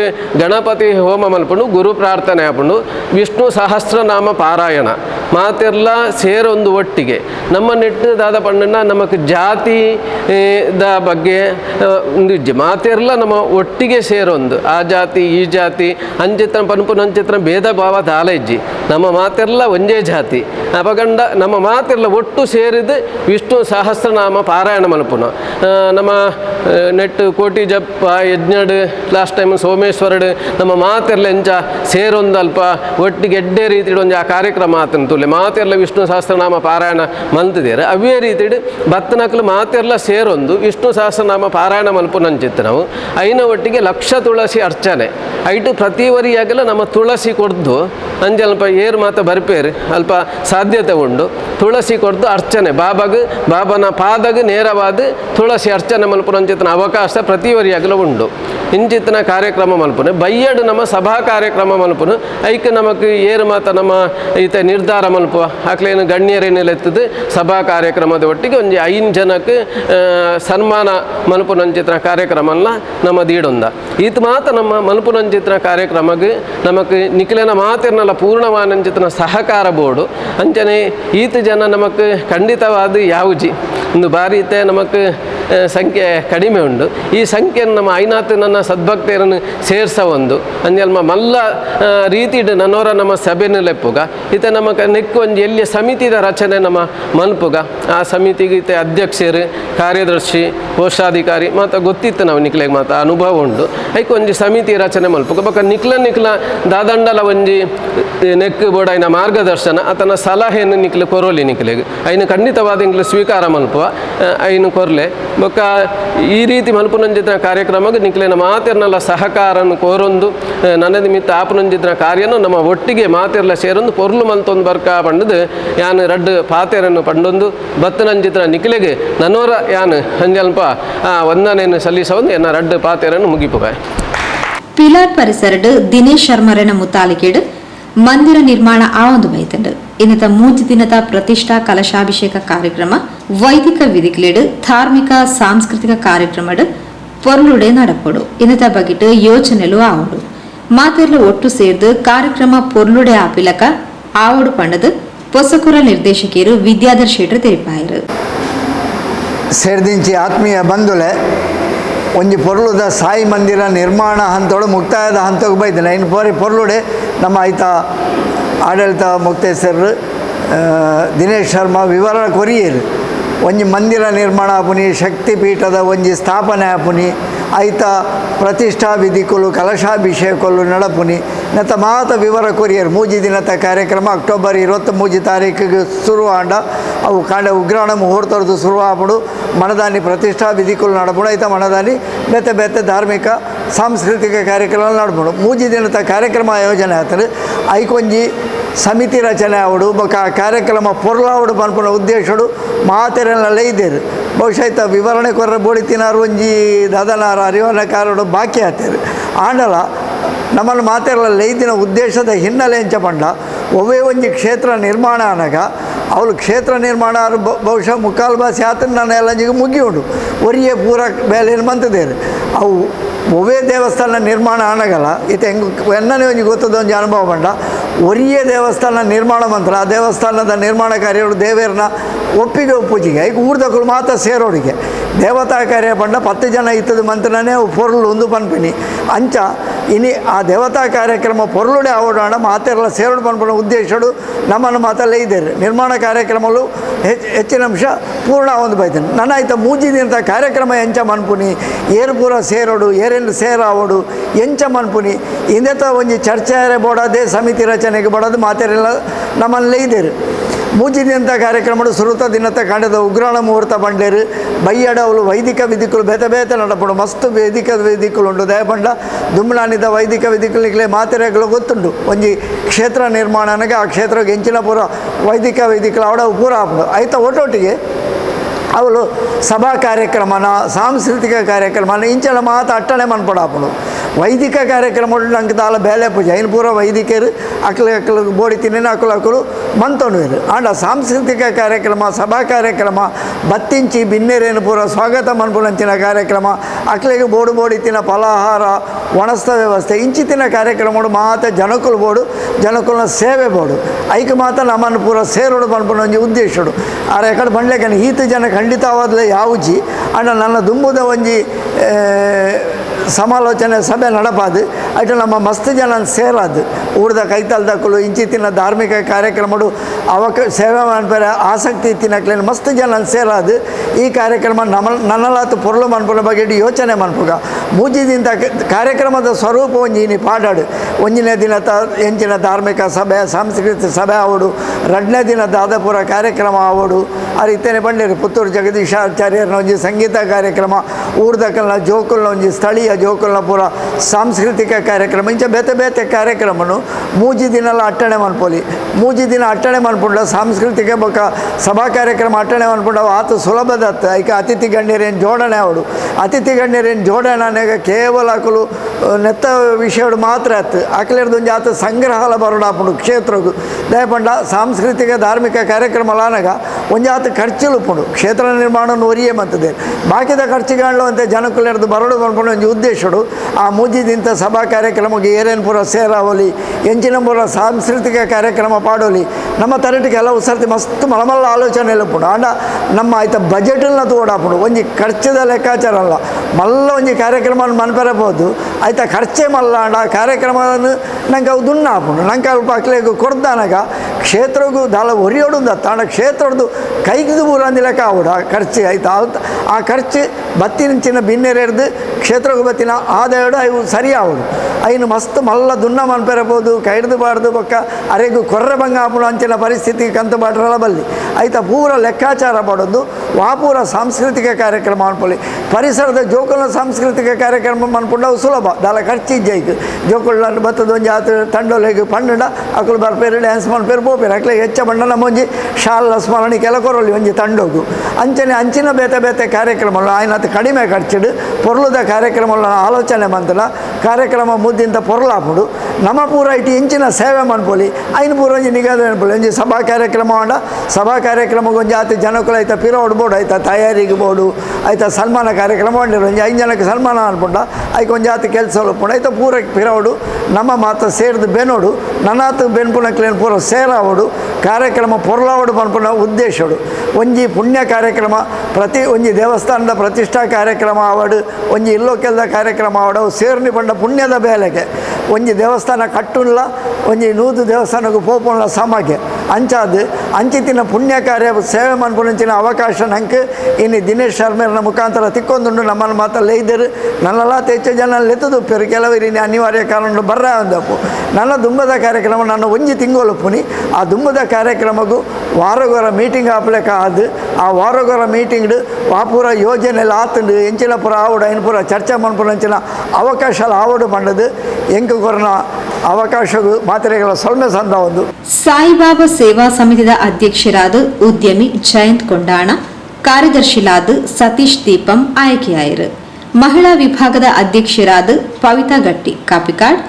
ಗಣಪತಿ ಹೋಮ ಮಲ್ಪುಂಡು, ಗುರು ಪ್ರಾರ್ಥನೆ ಆಪುಂಡು. ವಿಷ್ಣು ಸಹಸ್ರನಾಮ ಪಾರಾಯಣ. ಮಾತೆಲ್ಲ ಸೇರೊಂದು ಒಟ್ಟಿಗೆ. ನಮ್ಮ ನೆಟ್ಟದಾದ ಪಂಡನ ನಮಕ್ ಜಾತಿ ದ ಬಗ್ಗೆ ಮಾತೆಲ್ಲ ನಮ್ಮ ಒಟ್ಟಿಗೆ ಸೇರೊಂದು. ಆ ಜಾತಿ, ಈ ಜಾತಿ ಅಂಚಿತ್ರ ಪನ್ಪುನ ಅಂಚಿತ್ರ ಭೇದ ಭಾವ ದಾಲೆಜ್ಜಿ. ನಮ್ಮ ಮಾತೆರ್ಲ ಒಂದೇ ಜಾತಿ. ಅಪಗಂಡ ನಮ್ಮ ಮಾತೆರ್ಲ ಒಟ್ಟು ಸೇರಿದು ವಿಷ್ಣು ಸಹಸ್ರನಾಮ ಪಾರಾಯಣ ಮಲ್ಪುನ. ನಮ್ಮ ನೆಟ್ ಕೋಟಿ ಜಪ್ಪ ಯಜ್ಞಡ್ ಲಾಸ್ಟ್ ಟೈಮ್ ಸೋಮೇಶ್ವರಡ್, ನಮ್ಮ ಮಾತೆರ್ಲ ಎಂಚ ಸೇರೊಂದು ಅಲ್ಪ ಒಟ್ಟಿಗೆ ಎಡ್ಡೆ ರೀತಿಡ್ ಒಂಜಿ ಆ ಕಾರ್ಯಕ್ರಮ ಆತನ ತುಲೆ ಮಾತೆರ್ಲ ವಿಷ್ಣು ಸಹಸ್ರನಾಮ ಪಾರಾಯಣ ಮಲ್ತಿದ್ದೇರೆ. ಅವೇ ರೀತಿಡ್ ಭತ್ತನಕ್ಲು ಮಾತೆರ್ಲ ಸೇರೊಂದು ವಿಷ್ಣು ಸಹಸ್ರನಾಮ ಪಾರಾಯಣ ಮಲ್ಪುನಂಚಿತ್ತು ನಾವು. ಐನ ಒಟ್ಟಿಗೆ ಲಕ್ಷ ತುಳಸಿ ಅರ್ಚನೆ. ಐಟು ಪ್ರತಿ ಪ್ರತಿ ವರಿಯಾಗಲ ನಮ್ಮ ತುಳಸಿ ಕೊಡ್ದು, ಅಂಜಲ್ ಏರ್ ಮಾತ ಬರ್ಪೇರಿ, ಅಲ್ಪ ಸಾಧ್ಯತೆ ಉಂಡು ತುಳಸಿ ಕೊಡ್ದು ಅರ್ಚನೆ, ಬಾಬಾಗ, ಬಾಬನ ಪಾದಗ ನೇರವಾದ ತುಳಸಿ ಅರ್ಚನೆ ಮಲ್ಪುನಂಚಿತನ ಅವಕಾಶ ಪ್ರತಿ ವರಿಯಾಗಲ ಉಂಡು ಇಂಚಿತ್ತಿನ ಕಾರ್ಯಕ್ರಮ ಮಲ್ಪುನೆ ಬಯ್ಯಡು ನಮ್ಮ ಸಭಾ ಕಾರ್ಯಕ್ರಮ ಮಲ್ಪುನು, ಐಕ್ ನಮಕ್ ಏರು ಮಾತ ನಮ್ಮ ಈತ ನಿರ್ಧಾರ ಮಲ್ಪುವ. ಆಕ್ಲೇನು ಗಣ್ಯರೇನೆಲೆತ್ತದು ಸಭಾ ಕಾರ್ಯಕ್ರಮದ ಒಟ್ಟಿಗೆ ಒಂಜಿ ಐನ್ ಜನಕ್ಕೆ ಸನ್ಮಾನ ಮಲ್ಪುನಂಚಿತ್ರ ಕಾರ್ಯಕ್ರಮ ನಮ್ಮ ದೀಡೊಂದ ಈತ ಮಾತ ನಮ್ಮ ಮಲ್ಪುನಂಚಿತನ ಕಾರ್ಯಕ್ರಮಕ್ಕೆ ನಮಗೆ ನಿಖಿಲನ ಮಾತಿರ್ನಲ್ಲ ಪೂರ್ಣವಾನಂಚಿತನ ಸಹಕಾರ ಬೋಡು ಅಂಚನೆ ಈತ ಜನ ನಮಗೆ ಖಂಡಿತವಾದ ಯಾವುಜಿ. ಒಂದು ಬಾರಿ ಆ, ಸಂಖ್ಯೆ ಕಡಿಮೆ ಉಂಡು ಈ ಸಂಖ್ಯೆಯನ್ನು ನಮ್ಮ ಐನಾತ್ ನನ್ನ ಸದ್ಭಕ್ತರನ್ನು ಸೇರ್ಸ ಒಂದು. ಅಂಜಲ್ಮ ಮಲ್ಲ ರೀತಿ ರೀತಿಡ್ ನನ್ನೋರ ನಮ್ಮ ಸಭೆನ ಲೆಪ್ಪುಗ ಇತ ನಮ್ಮ ನೆಕ್ಕು ಒಂಜಿ ಎಲ್ಲಿಯ ಸಮಿತಿದ ರಚನೆ ನಮ್ಮ ಮಲ್ಪುಗ. ಆ ಸಮಿತಿಗೆ ಇತ್ತೆ ಅಧ್ಯಕ್ಷರು, ಕಾರ್ಯದರ್ಶಿ, ಕೋಶಾಧಿಕಾರಿ ಮಾತ ಗೊತ್ತಿತ್ತು ನಾವು ನಿಕ್ಲೆಗೆ ಮಾತ ಅನುಭವ ಉಂಡು ಐಕ್ ಒಂಜಿ ಸಮಿತಿ ರಚನೆ ಮಲ್ಪುಗ. ಬಕ ನಿಕ್ಲ ನಿಕ್ಲ ದಾದಂಡಲ ಒಂಜಿ ನೆಕ್ ಬೋರ್ಡ್ ಐನ ಮಾರ್ಗದರ್ಶನ, ಆತನ ಸಲಹೆಯನ್ನು ನಿಕ್ಲೆ ಕೊರೋಲಿ ನಿಕ್ಲೆಗೆ. ಐನು ಖಂಡಿತವಾದ ಇಂಗ್ಲು ಸ್ವೀಕಾರ ಮಲ್ಪುವ ಐನು ಕೊರ್ಲೆ. ಬೊಕ್ಕ ಈ ರೀತಿ ಮಲ್ಪುನಂಜಿತ್ತಿನ ಕಾರ್ಯಕ್ರಮಕ್ಕೆ ನಿಕ್ಲಿನ ಮಾತಿರ್ನಲ್ಲ ಸಹಕಾರ ಕೋರೊಂದು ಆ, ನನ್ನ ನಿಮಿತ್ತ ಆಪುನಂಜಿನ ಕಾರ್ಯನು ನಮ್ಮ ಒಟ್ಟಿಗೆ ಮಾತೆರ್ಲ ಸೇರೊಂದು ಪೊರ್ಲು ಮಲ್ತೊಂದು ಬರ್ಕ ಪಂಡದು ಯಾನು ರಡ್ಡ್ ಪಾತೆರನ್ನು ಪಂಡೊಂದು ಬತ್ತನಂಜಿತ್ರ ನಿಕ್ಲೆಗೆ ನನೋರ ಯಾನ್ ಅಂಜಲ್ಪ ಆ ವಂದನೆಯನ್ನು ಸಲ್ಲಿಸೊಂದು ಎನ್ನ ರಡ್ಡ್ ಪಾತೆರನ್ನು ಮುಗಿಪುಗ ಪಿಲಾರ್ ಪರಿಸರಡ್ ದಿನೇಶ್ ಶರ್ಮರನ ಮುತಾಲಿಕೆಡ್ ಮಂದಿರ ನಿರ್ಮಾಣ ಆವೊಂದು ಬೈತಂಡ್ ಮೂಜಿ ದಿನದ ಪ್ರತಿಷ್ಠಾ ಕಲಶಾಭಿಷೇಕ ಕಾರ್ಯಕ್ರಮ, ವೈದಿಕ ವಿಧಿಕ್ಲೆಡ್ ಧಾರ್ಮಿಕ ಸಾಂಸ್ಕೃತಿಕ ಕಾರ್ಯಕ್ರಮಡ್ ಪೊರ್ಲುಡೆ ನಡಪಡು. ഇന്നത്തെ ಬಗೆಟ್ ಯೋಚನೆಲು ಆವಡು. ಮಾತೆರ್ಲ ಒಟ್ಟು ಸೇರ್ದು ಕಾರ್ಯಕ್ರಮ ಪೊರ್ಲುಡೆ ಆಪಿಲಕ ಆವಡು ಪಂಡದು ಪೊಸಕುರ ನಿರ್ದೇಶಕಿಯರು ವಿದ್ಯಾಧರ್ ಶೆಟ್ರು ತಿಳಿಪಾಯರು ಸೇರಿದಿಂಚಿ ಆತ್ಮೀಯ ಬಂಧುಲೆ, ಒಂಜಿ ಪೊರ್ಲುದ ಸಾಯಿ ಮಂದಿರ ನಿರ್ಮಾಣ ಹಂತೋಡು ಮುಕ್ತಾಯದ ಹಂತಕ್ಕೆ ಬೈದಿಲ್ಲ. ಇನ್ನು ಪೋರಿ ಪೊರ್ಲುಡೆ ನಮ್ಮ ಐತ ಆಡಳಿತ ಮುಕ್ತೇಶ್ವರರು ದಿನೇಶ್ ಶರ್ಮಾ ವಿವರ ಕೊರಿಯರು. ಒಂಜಿ ಮಂದಿರ ನಿರ್ಮಾಣ ಆಪುನಿ ಶಕ್ತಿ ಪೀಠದ ಒಂಜಿ ಸ್ಥಾಪನೆ ಆಪುನಿ ಐತ ಪ್ರತಿಷ್ಠಾ ವಿಧಿಕುಲು, ಕಲಶಾಭಿಷೇಕಲು ನಡಪುನಿ. ನತ ಮಾತ ವಿವರ ಕೊರಿಯರ್, ಮೂಜಿ ದಿನದ ಕಾರ್ಯಕ್ರಮ ಅಕ್ಟೋಬರ್ ಮೂಜಿ ತಾರೀಕಿಗೆ ಶುರು ಆಂಡ ಅವು ಕಾಂಡ ಉಗ್ರಾಣ ಮುಹೂರ್ತದ್ದು ಶುರು ಪ್ರತಿಷ್ಠಾ ವಿಧಿಕುಲು ನಡ್ಬೋಣ ಐತ ಮನದಾನಿ ಬೇತೆ ಬೇತೆ ಧಾರ್ಮಿಕ, ಸಾಂಸ್ಕೃತಿಕ ಕಾರ್ಯಕ್ರಮ ನಡ್ಬೋಣ. ಮೂಜಿ ದಿನದ ಕಾರ್ಯಕ್ರಮ ಆಯೋಜನೆ ಆತರು ಐಕೊಂಜಿ ಸಮಿತಿ ರಚನೆ ಆವಡು ಕಾರ್ಯಕ್ರಮ ಪೊರ್ಲಾವಡು ಪನ್ಪುನ ಉದ್ದೇಶಡು ಮಾತೆರೆಲ್ಲ ಇದ್ದೇರು ಬಹುಶಃ ಇತ್ತ ವಿವರಣೆ ಕೊರ್ರೆ ಬೋಡಿತಿನಾರು ಒಂಜಿ ದದನಾರ ಅರಿವನಕಾರಡು ಬಾಕಿ ಆತೇರು ಆಂಡಲ ನಮ್ಮನ್ನು ಮಾತೆರಲ ಲೈದಿನ ಉದ್ದೇಶದ ಹಿನ್ನೆಲೆ ಎಂಚ ಪಂಡ ಒವೇ ಒಂಜಿ ಕ್ಷೇತ್ರ ನಿರ್ಮಾಣ ಅನಗ ಅವಳು ಕ್ಷೇತ್ರ ನಿರ್ಮಾಣ ಬಹುಶಃ ಮುಕ್ಕಾಲು ಬಾಸಿ ಆತನ ನಾನು ಎಲ್ಲಂಜಿಗೆ ಮುಗಿ ಉಂಡು ಒರಿಯೇ ಪೂರ ಬೇಲೆಯನ್ನು ಮಂತದೇರು. ಅವು ಒವೇ ದೇವಸ್ಥಾನ ನಿರ್ಮಾಣ ಆಣಗಲ್ಲ. ಇತ್ತ ಹೆಂಗೆ ಎನ್ನನೇ ಒಂದು ಗೊತ್ತದ ಒಂದು ಅನುಭವ ಬಂಡ ಒರಿಯೇ ದೇವಸ್ಥಾನ ನಿರ್ಮಾಣ ಮಂತ್ರ, ಆ ದೇವಸ್ಥಾನದ ನಿರ್ಮಾಣ ಕಾರ್ಯಗಳು ದೇವೇರನ್ನ ಒಪ್ಪಿಗೆ ಪೂಜೆಗೆ ಈಗ ಊರ್ದಕ್ಕೂ ಮಾತ್ರ ಸೇರೋಡಿಗೆ ದೇವತಾ ಕಾರ್ಯ ಬಂಡ ಪತ್ತು ಜನ ಇತ್ತದ ಮಂತ್ರನೇ ಪೊರ್ಲು ಒಂದು ಪನ್ಪಿನಿ. ಅಂಚ ಇನಿ ಆ ದೇವತಾ ಕಾರ್ಯಕ್ರಮ ಪೊರ್ಲುಡೆ ಆಗೋಣ ಮಾತೆಲ್ಲ ಸೇರೋಡು ಬಂದ್ಬಿಡೋ ಉದ್ದೇಶಡು ನಮ್ಮನ್ನು ಮಾತಲ್ಲೇ ಇದ್ದೇವೆ ನಿರ್ಮಾಣ ಕಾರ್ಯಕ್ರಮಗಳು ಹೆಚ್ಚು ಹೆಚ್ಚಿನ ಅಂಶ ಪೂರ್ಣ ಒಂದು ಬೈತೇನೆ ನನ್ನ ಆಯ್ತ ಮೂಜಿ ದಿನದ ಕಾರ್ಯಕ್ರಮ ಎಂಚ ಮನ್ಪುನಿ, ಏರು ಪೂರ ಸೇರೋಡು ಸೇರ ಸೇರಾವಡು, ಎಂಚ ಮನ್ಪುನಿ. ಇಂದೆತ ಒಂಜಿ ಚರ್ಚೆ ಬೋಡದೆ ಸಮಿತಿ ರಚನೆಗೆ ಬೋಡೋದು ಮಾತೆಲ್ಲ ನಮ್ಮಲ್ಲೇ ಇದ್ದೇರು. ಮೂಜಿ ದಿನದ ಕಾರ್ಯಕ್ರಮಡು ಸುರುತ ದಿನದ ಕಾಂಡದ ಉಗ್ರಾಣ ಮುಹೂರ್ತ ಬಂಡೇರು ಬೈಯಡವಲು ವೈದಿಕ ವಿಧಿಕುಲು ಬೇತ ಬೇತ ನಡಪಡು, ಮಸ್ತ್ ವೇದಿಕ ವೇದಿಕಲು ಉಂಡು ದಯಪಂಡ ದುಮ್ಲಾನಿದ ವೈದಿಕ ವಿಧಿಕುಲಿಗೆ ಮಾತೆರೆಗಳು ಗೊತ್ತುಂಡು. ಒಂಜಿ ಕ್ಷೇತ್ರ ನಿರ್ಮಾಣನಗೆ ಆ ಕ್ಷೇತ್ರ ಹೆಂಚಿನ ಪೂರ ವೈದಿಕ ವೇದಿಕಲು ಅವಡ ಪೂರ ಆಯ್ತಾ ಒಟ್ಟೊಟ್ಟಿಗೆ ಅವಳು ಸಭಾ ಕಾರ್ಯಕ್ರಮನ, ಸಾಂಸ್ಕೃತಿಕ ಕಾರ್ಯಕ್ರಮನ ಇಂಚಲ ಮಾತ ಅಟ್ಟಣೆ ಮನ್ಪಡಾಪುಡು. ವೈದಿಕ ಕಾರ್ಯಕ್ರಮಗಳು ನಂಗೆ ತಾಲ ಬೇಲೆ ಪೂಜೆ. ಪೂರ ವೈದಿಕರು ಅಕ್ಲ ಅಕ್ಲ ಬೋಡಿ ತಿನ್ನಿನ ಅಕ್ಕಲು ಅಕ್ಕಲು ಮಂತೊಂಡುವೆರು ಆಂಡ ಸಾಂಸ್ಕೃತಿಕ ಕಾರ್ಯಕ್ರಮ, ಸಭಾ ಕಾರ್ಯಕ್ರಮ, ಬತ್ತಿಂಚಿ, ಬಿನ್ನೆರೇನು ಪೂರ ಸ್ವಾಗತ ಮನ್ಪುನಂಚಿನ ಕಾರ್ಯಕ್ರಮ ಅಕ್ಕಲಿಗೆ ಬೋಡು ಬೋಡಿ ತಿನ್ನ ಫಲಾಹಾರ, ಒಣಸ್ತ ವ್ಯವಸ್ಥೆ ಇಂಚಿತಿನ ಕಾರ್ಯಕ್ರಮಗಳು ಮಾತ ಜನಕುಲು ಬೋಡು, ಜನಕುಲ್ನ ಸೇವೆ ಬೋಡು. ಐಕ ಮಾತ ನಮ್ಮನ್ನು ಪೂರ ಸೇರೋಡು ಮನ್ಪುನ ಒಂಜಿ ಉದ್ದೇಶಡು. ಆರ ಯಾಕಡೆ ಬಂಡ್ಲೆಕನೆ ಈತ ಜನ ಖಂಡಿತವಾದಲೇ ಯಾವುಜಿ, ಆಂಡ ನನ್ನ ದುಂಬುದ ಒಂಜಿ ಸಮಾಲೋಚನೆ ಸಭೆ ನಡಪಾದು ಅಟ್ಟು ನಮ್ಮ ಮಸ್ತ್ ಜನ ಸೇರಾದು. ಊರ್ದ ಕೈತಲ್ದಕ್ಕಲು ಇಂಚಿತ್ತಿನ ಧಾರ್ಮಿಕ ಕಾರ್ಯಕ್ರಮಗಳು ಅವಕ ಸೇವೆ ಮಾಡ್ಬೇರೆ ಆಸಕ್ತಿ ಇತ್ತಿನಕ್ಲೇನು ಮಸ್ತ್ ಜನ ಸೇರಾದು. ಈ ಕಾರ್ಯಕ್ರಮ ನಮ್ಮ ನನ್ನಲಾತು ಪೊರ್ಲು ಮನ್ಪುನ ಬಗ್ಗೆ ಯೋಚನೆ ಮನ್ಪುಗ. ಮೂಜಿದಿಂದ ಕಾರ್ಯಕ್ರಮದ ಸ್ವರೂಪ ಒಂಜಿನಿ ಪಾಡಾಡು. ಒಂಜಿನೇ ದಿನ ತ ಎಂಚಿನ ಧಾರ್ಮಿಕ ಸಭೆ, ಸಾಂಸ್ಕೃತಿಕ ಸಭೆ ಆವಡು. ಎರಡನೇ ದಿನ ದಾದಾಪುರ ಕಾರ್ಯಕ್ರಮ ಆವಡು. ಆ ರೀತಿಯೇ ಬಂಡೇರಿ ಪುತ್ತೂರು ಜಗದೀಶಾಚಾರ್ಯರನ ಒಂಜಿ ಸಂಗೀತ ಕಾರ್ಯಕ್ರಮ. ಊರ್ದಕಲ್ನ ಜೋಕುಲ್ನ ಒಂಜಿ ಸ್ಥಳೀಯ ಬಯ್ಯ ಜೋಕುಲ್ನ ಪೂರ ಸಾಂಸ್ಕೃತಿಕ ಕಾರ್ಯಕ್ರಮ ಇಂಚ ಬೇತೆ ಬೇತೆ ಕಾರ್ಯಕ್ರಮನು ಮೂಜಿ ದಿನಲ ಅಟ್ಟಣೆ ಮನ್ಪೊಲಿ. ಮೂಜಿ ದಿನ ಅಟ್ಟಣೆ ಮನ್ಪುಂಡ ಸಾಂಸ್ಕೃತಿಕ ಬೊಕ ಸಭಾ ಕಾರ್ಯಕ್ರಮ ಅಟ್ಟಣೆ ಮನ್ಪುಂಡ ಆತು ಸುಲಭದತ್ತ ಐಕ ಅತಿಥಿ ಗಣ್ಯರೇನು ಜೋಡಣೆ ಅವಳು ಅತಿಥಿ ಗಣ್ಯರೇನು ಜೋಡಣೆಗ ಕೇವಲ ಅಕಲು ನೆತ್ತ ವಿಷಯ ಮಾತ್ರ ಆತು ಒಂಜಿ ಆತ ಸಂಗ್ರಹಾಲ ಬರೋಡಾಪುಂಡು ಕ್ಷೇತ್ರಕ್ಕೆ ದಯಪಂಡ ಸಾಂಸ್ಕೃತಿಕ ಧಾರ್ಮಿಕ ಕಾರ್ಯಕ್ರಮಲಾನಗ ಒಂಜಾತ ಖರ್ಚುಲು ಉಪ್ಪುಂಡು ಕ್ಷೇತ್ರ ನಿರ್ಮಾಣ ಒರಿಯೇ ಮಂತದೆ. ಬಾಕಿದ ಖರ್ಚುಗಳು ಅಂತ ಜನಕ್ಕೆ ಬರಡು ಬಂದ್ಕೊಂಡು ಒಂದು ಉದ್ದೇಶಡು. ಆ ಮುಜಿದಿಂತ ಸಭಾ ಕಾರ್ಯಕ್ರಮಕ್ಕೆ ಏರೇನ್ಪುರ ಪೂರ ಸೇರಾವಲಿ ಎಂಚಿನ ಪೂರ ಸಾಂಸ್ಕೃತಿಕ ಕಾರ್ಯಕ್ರಮ ಪಾಡೋಲಿ. ನಮ್ಮ ತರಟಿ ಕೆಲವು ಸರ್ತಿ ಮಸ್ತ್ ಮಲಮಲ್ಲ ಆಲೋಚನೆ ಉಪ್ಪುಂಡು ಆಂಡ ನಮ್ಮ ಆಯ್ತ ಬಜೆಟ್ನ ತೋಡಾಪುಡು. ಒಂಜಿ ಖರ್ಚದ ಲೆಕ್ಕಾಚಾರ ಅಲ್ಲ. ಮಲ್ಲ ಒಂಜಿ ಕಾರ್ಯಕ್ರಮ ಮನಪರಬಹುದು ಆಯ್ತ ಖರ್ಚೆ ಮಲ್ಲ ಆಂಡ ಕಾರ್ಯಕ್ರಮ ನಂಗೆ ಅವು ದುಣ್ಣ ಆಪುಂಡು ನಂಗೆ ಅಲ್ಪ ಅಕ್ಲೆಗ್ ಕೊಡ್ದಾನಾಗ ಕ್ಷೇತ್ರಗೂ ದಾಲ ಒರಿಯೋಡು ತಾಂಡ ಕ್ಷೇತ್ರದ್ದು ಕೈಗಿದು ಆವುಡು ಆ ಖರ್ಚು ಆಯ್ತು. ಆ ಖರ್ಚು ಚಿನ್ನ ಬಿನ್ನೆರೆಡ್ದು ಕ್ಷೇತ್ರಕ್ಕೆ ಬತ್ತಿನ ಆದಾಯಡು ಅವು ಸರಿ ಆವುಡು ಐನು ಮಸ್ತ್ ಮಲ್ಲ ದುನ್ನ ಮನ್ಪೆರಬಹುದು ಕೈಡ್ದು ಬಾಡ್ದು ಬೊಕ್ಕ ಅರೆಗು ಕೊರ್ರೆ ಬಂಗ ಅಂಚಿನ ಪರಿಸ್ಥಿತಿ ಕಂತು ಬಾಡ್ರಲ್ಲ ಬಲ್ಲಿ. ಆಯ್ತ ಪೂರ ಲೆಕ್ಕಾಚಾರ ಮಾಡೋದು, ವಾಪೂರ ಸಾಂಸ್ಕೃತಿಕ ಕಾರ್ಯಕ್ರಮ ಅನ್ಕೊಳ್ಳಿ ಪರಿಸರದ ಜೋಕುಲ ಸಾಂಸ್ಕೃತಿಕ ಕಾರ್ಯಕ್ರಮ ಮನ್ಪುಂಡ ಅವು ಸುಲಭ. ದಾಲ ಖರ್ಚು ಜೈಕ್ ಜೋಕುಳ ಬತ್ತದೊಂದು ಜಾತ್ರೆ ತಂಡೋಲೆಗೆ ಪಂಡ ಅಕುಲು ಬರ್ಪೇರು ಡ್ಯಾನ್ಸ್ ಮನ್ಪೇರು ಪೋಪೇರು ಅಕ್ಲೆ ಹೆಚ್ಚ ನಮ್ಮ ಒಂಜಿ ಶಾಲ ಸ್ಮರಣೆ ಕೆಲಕೊರಲ್ಲಿ ಕೊರೊಲಿ ಒಂಜಿ ತಂಡೋಗು. ಅಂಚನೆ ಅಂಚಿನ ಬೇತೆ ಬೇತೆ ಕಾರ್ಯಕ್ರಮಗಳು ಆಯ್ನತ್ತು ಕಡಿಮೆ ಖರ್ಚಿಡು, ಪೊರ್ಲುದ ಕಾರ್ಯಕ್ರಮ ಆಲೋಚನೆ ಮಂತನ ಕಾರ್ಯಕ್ರಮ ಮುದ್ದಿಂತ ಪೊರ್ಲಾಪುಡು. ನಮ್ಮ ಪೂರ ಇಟ್ಟು ಇಂಚಿನ ಸೇವೆ ಮನ್ಪೊಲಿ, ಐನು ಪೂರ ಒಂಜಿ ನಿಗದಿ ಒಂಜಿ ಸಭಾ ಕಾರ್ಯಕ್ರಮ ಮಾಡ. ಸಭಾ ಕಾರ್ಯಕ್ರಮ ಒಂಜಿ ಆತ ಜನಕುಲ ಆಯ್ತಾ ಪಿರೋಡ್ ಬೋಡು ಐತ ತಯಾರಿಗೆ ಬೋಡು ಐತ ಸನ್ಮಾನ ಕಾರ್ಯಕ್ರಮ ಮಾಡಿರು ಒಂಜಿ ಐದು ಜನಕ್ಕೆ ಸನ್ಮಾನ ಅನ್ಪುಂಡ, ಐಕ್ ಒಂಜಿ ಆತ ಕೆಲಸ ಐತ ಪೂರ ಪಿರೋಡು, ನಮ್ಮ ಮಾತ ಸೇರಿದ ಬೆನೋಡು, ನನ್ನಾತು ಬೆನ್ಪುಣಕ್ಲೇನು ಪೂರ ಸೇರಾವಡು ಕಾರ್ಯಕ್ರಮ ಪೊರ್ಲಾವಡು ಪನ್ಪುಣ ಉದ್ದೇಶಡು ಒಂಜಿ ಪುಣ್ಯ ಕಾರ್ಯಕ್ರಮ, ಪ್ರತಿ ಒಂಜಿ ದೇವಸ್ಥಾನದ ಪ್ರತಿಷ್ಠಾ ಕಾರ್ಯಕ್ರಮ ಆವಡು, ಒಂಜಿ ಇಲ್ಲೋಕೆಲ್ದ ಕಾರ್ಯಕ್ರಮ ಆವಡು ಸೇರ್ನಿ ಪಂಡ ಪುಣ್ಯದ ಬೇಲೆಗೆ. ಒಂಜಿ ದೇವಸ್ಥಾನ ಕಟ್ಟುಲ್ಲ ಒಂಜಿ ನೂದು ದೇವಸ್ಥಾನಕ್ಕೆ ಪೋಪುಲ್ಲ ಸಮಗೆ. ಅಂಚಾದು ಅಂಚಿತ್ತಿನ ಪುಣ್ಯ ಕಾರ್ಯ ಸೇವೆ ಮನ್ಪುಣಂಚಿನ ಅವಕಾಶ ನಂಗೆ ಇನ್ನು ದಿನೇಶ್ ಶರ್ಮೇರ್ನ ಮುಖಾಂತರ ತಿಕ್ಕೊಂದುಂಡು. ನಮ್ಮನ್ನು ಮಾತಲ್ಲೇ ಇದ್ದರು ನನ್ನೆಲ್ಲ ಹೆಚ್ಚು ಜನ ಲೆತ್ತದುಪ್ಪರು ಕೆಲವರು ಇನ್ನು ಅನಿವಾರ್ಯ ಕಾರಣ ಬರ್ರ ಅಂದಪ್ಪು ನನ್ನ ದುಂಬದ ಕಾರ್ಯಕ್ರಮ ನನ್ನ ಒಂಜಿ ತಿಂಗಳು ಪುನಿ ಆ ದುಂಬದ ಕಾರ್ಯಕ್ರಮಗೂ ವಾರಗೊರ ಮೀಟಿಂಗ್ ಆಪ್ಲೆಕ್ಕ ಆದು ಆ ವಾರಗೊರ ಮೀಟಿಂಗ್ ವಾಪೂರ ಯೋಜನೆ ಆತುಂಡು ಎಂಚಿನ ಪುರ ಆವಡು ಐನು ಪೂರ ಚರ್ಚೆ ಮನ್ಪುರ ಅಂಚಿನ ಅವಕಾಶ ಆವಡು ಪಂಡದು ಎಂಕು ಕೊರನ ಮಾತ್ರೆಗಳ ಸೊಲ್ಮೆ ಸಂದ ಒಂದು. ಸಾಯಿಬಾಬಾ ಸೇವಾ ಸಮಿತಿದ ಅಧ್ಯಕ್ಷರಾದ ಉದ್ಯಮಿ ಜಯಂತ್ ಕೊಂಡಾಣ, ಕಾರ್ಯದರ್ಶಿಲಾದ ಸತೀಶ್ ದೀಪಂ ಆಯ್ಕೆಯಾಯರು. ಮಹಿಳಾ ವಿಭಾಗದ ಅಧ್ಯಕ್ಷರಾದ ಪವಿತಾ ಗಟ್ಟಿ ಕಾಪಿಕಾಡ್,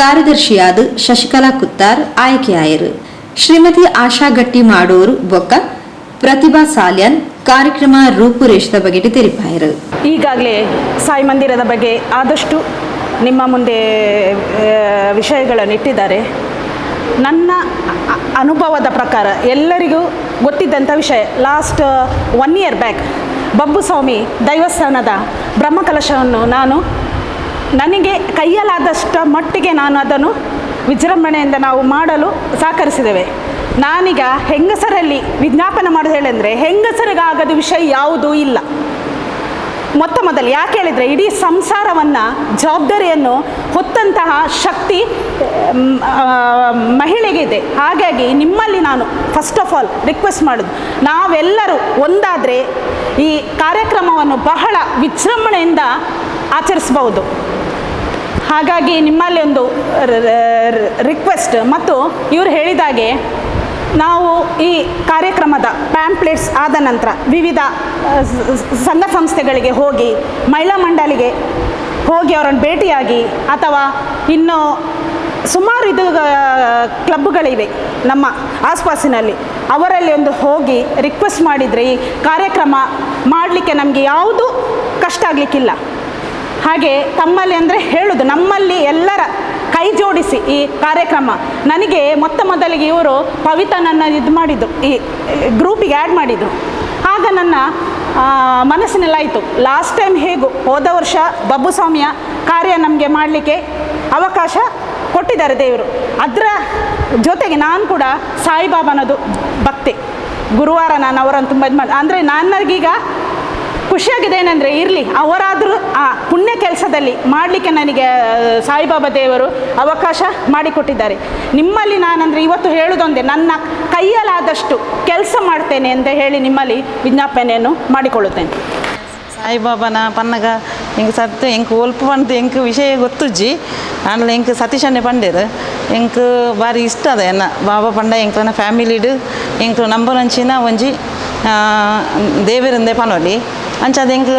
ಕಾರ್ಯದರ್ಶಿಯಾದ ಶಶಿಕಲಾ ಕುತ್ತಾರ್ ಆಯ್ಕೆಯಾಯಿರು. ಶ್ರೀಮತಿ ಆಶಾ ಗಟ್ಟಿ ಮಾಡೋರು ಬೊಕ್ಕ ಪ್ರತಿಭಾ ಸಾಲ್ಯಾನ್ ಕಾರ್ಯಕ್ರಮ ರೂಪುರೇಷದ ಬಗೆಗೆ ತೆರಿಪಾಯಿರು. ಈಗಾಗಲೇ ಸಾಯಿ ಮಂದಿರದ ಬಗ್ಗೆ ಆದಷ್ಟು ನಿಮ್ಮ ಮುಂದೆ ವಿಷಯಗಳನ್ನು ಇಟ್ಟಿದ್ದಾರೆ. ನನ್ನ ಅನುಭವದ ಪ್ರಕಾರ ಎಲ್ಲರಿಗೂ ಗೊತ್ತಿದ್ದಂಥ ವಿಷಯ last one year back Babbu Swami ದೈವಸ್ಥಾನದ ಬ್ರಹ್ಮಕಲಶವನ್ನು ನಾನು ನನಗೆ ಕೈಯಲ್ಲಾದಷ್ಟ ಮಟ್ಟಿಗೆ ನಾನು ಅದನ್ನು ವಿಜೃಂಭಣೆಯಿಂದ ನಾವು ಮಾಡಲು ಸಹಕರಿಸಿದ್ದೇವೆ. ನಾನೀಗ ಹೆಂಗಸರಲ್ಲಿ ವಿಜ್ಞಾಪನೆ ಮಾಡೋದು ಹೇಳೆಂದರೆ ಹೆಂಗಸರಿಗಾಗದ ವಿಷಯ ಯಾವುದೂ ಇಲ್ಲ. ಮೊತ್ತ ಮೊದಲು ಯಾಕೆ ಹೇಳಿದರೆ ಇಡೀ ಸಂಸಾರವನ್ನು ಜವಾಬ್ದಾರಿಯನ್ನು ಹೊತ್ತಂತಹ ಶಕ್ತಿ ಮಹಿಳೆಗೆ ಇದೆ ಹಾಗಾಗಿ ನಿಮ್ಮಲ್ಲಿ ನಾನು ಫಸ್ಟ್ ಆಫ್ ಆಲ್ ರಿಕ್ವೆಸ್ಟ್ ಮಾಡೋದು. ನಾವೆಲ್ಲರೂ ಒಂದಾದರೆ ಈ ಕಾರ್ಯಕ್ರಮವನ್ನು ಬಹಳ ವಿಜೃಂಭಣೆಯಿಂದ ಆಚರಿಸಬಹುದು. ಹಾಗಾಗಿ ನಿಮ್ಮಲ್ಲಿ ಒಂದು ರಿಕ್ವೆಸ್ಟ್ ಮತ್ತು ಇವರು ಹೇಳಿದಾಗೆ ನಾವು ಈ ಕಾರ್ಯಕ್ರಮದ ಪ್ಯಾಂಪ್ಲೆಟ್ಸ್ ಆದ ನಂತರ ವಿವಿಧ ಸಂಘ ಸಂಸ್ಥೆಗಳಿಗೆ ಹೋಗಿ, ಮಹಿಳಾ ಮಂಡಳಿಗೆ ಹೋಗಿ ಅವರನ್ನು ಭೇಟಿಯಾಗಿ ಅಥವಾ ಇನ್ನು ಸುಮಾರು ಇದು ಕ್ಲಬ್ಗಳಿವೆ ನಮ್ಮ ಆಸ್ಪಾಸಿನಲ್ಲಿ. ಅವರಲ್ಲಿ ಒಂದು ಹೋಗಿ ರಿಕ್ವೆಸ್ಟ್ ಮಾಡಿದರೆ ಈ ಕಾರ್ಯಕ್ರಮ ಮಾಡಲಿಕ್ಕೆ ನಮಗೆ ಯಾವುದೂ ಕಷ್ಟ ಆಗಲಿಕ್ಕಿಲ್ಲ. ಹಾಗೆ ತಮ್ಮಲ್ಲಿ ಅಂದರೆ ಹೇಳೋದು, ನಮ್ಮಲ್ಲಿ ಎಲ್ಲರ ಕೈ ಜೋಡಿಸಿ ಈ ಕಾರ್ಯಕ್ರಮ. ನನಗೆ ಮೊತ್ತ ಮೊದಲಿಗೆ ಇವರು ಪವಿತ ನನ್ನ ಇದು ಮಾಡಿದ್ದು, ಈ ಗ್ರೂಪಿಗೆ ಆ್ಯಡ್ ಮಾಡಿದರು. ಆಗ ನನ್ನ ಮನಸ್ಸಿನಲ್ಲಾಯಿತು ಲಾಸ್ಟ್ ಟೈಮ್ ಹೇಗೂ, ಹೋದ ವರ್ಷ ಬಬ್ಬು ಸ್ವಾಮಿಯ ಕಾರ್ಯ ನಮಗೆ ಮಾಡಲಿಕ್ಕೆ ಅವಕಾಶ ಕೊಟ್ಟಿದ್ದಾರೆ ದೇವರು. ಅದರ ಜೊತೆಗೆ ನಾನು ಕೂಡ ಸಾಯಿಬಾಬಾನದು ಭಕ್ತಿ. ಗುರುವಾರ ನಾನು ಅವರನ್ನು ತುಂಬ ಇದು ಮಾಡಿ, ಅಂದರೆ ನನಗೀಗ ಖುಷಿಯಾಗಿದೆ ಏನಂದರೆ ಇರಲಿ, ಅವರಾದರೂ ಆ ಪುಣ್ಯ ಕೆಲಸದಲ್ಲಿ ಮಾಡಲಿಕ್ಕೆ ನನಗೆ ಸಾಯಿಬಾಬಾ ದೇವರು ಅವಕಾಶ ಮಾಡಿಕೊಟ್ಟಿದ್ದಾರೆ. ನಿಮ್ಮಲ್ಲಿ ನಾನಂದರೆ ಇವತ್ತು ಹೇಳೋದೊಂದೇ, ನನ್ನ ಕೈಯಲ್ಲಾದಷ್ಟು ಕೆಲಸ ಮಾಡ್ತೇನೆ ಅಂತ ಹೇಳಿ ನಿಮ್ಮಲ್ಲಿ ವಿಜ್ಞಾಪನೆಯನ್ನು ಮಾಡಿಕೊಳ್ಳುತ್ತೇನೆ. ಸಾಯಿಬಾಬಾನ ಪನ್ನಗ, ಹಿಂಗ ಸತ್ತು ಎಂಕ್ ಒಲ್ಪ ಪಂಡ್ದು ಎಂಕ್ ವಿಷಯ ಗೊತ್ತುಜ್ಜಿ ಆಂಡ್ಲ ಎಂಕ್ ಸತೀಶನ್ನೆ ಪಂಡೇರು ಎಂಕ್ ಬಾರಿ ಇಷ್ಟ ಅದ ಎನ್ನ ಬಾಬಾ ಪಂಡ ಎಂಕ್ಲನ ಫ್ಯಾಮಿಲಿಡು ಎಂಕ್ ನಂಬರ್ ಅಂಚಿನ ಒಂಜಿ ದೇವರಿಂದೆ ಪನೊಲಿ. ಅಂಚಾದ ಎಂಕ್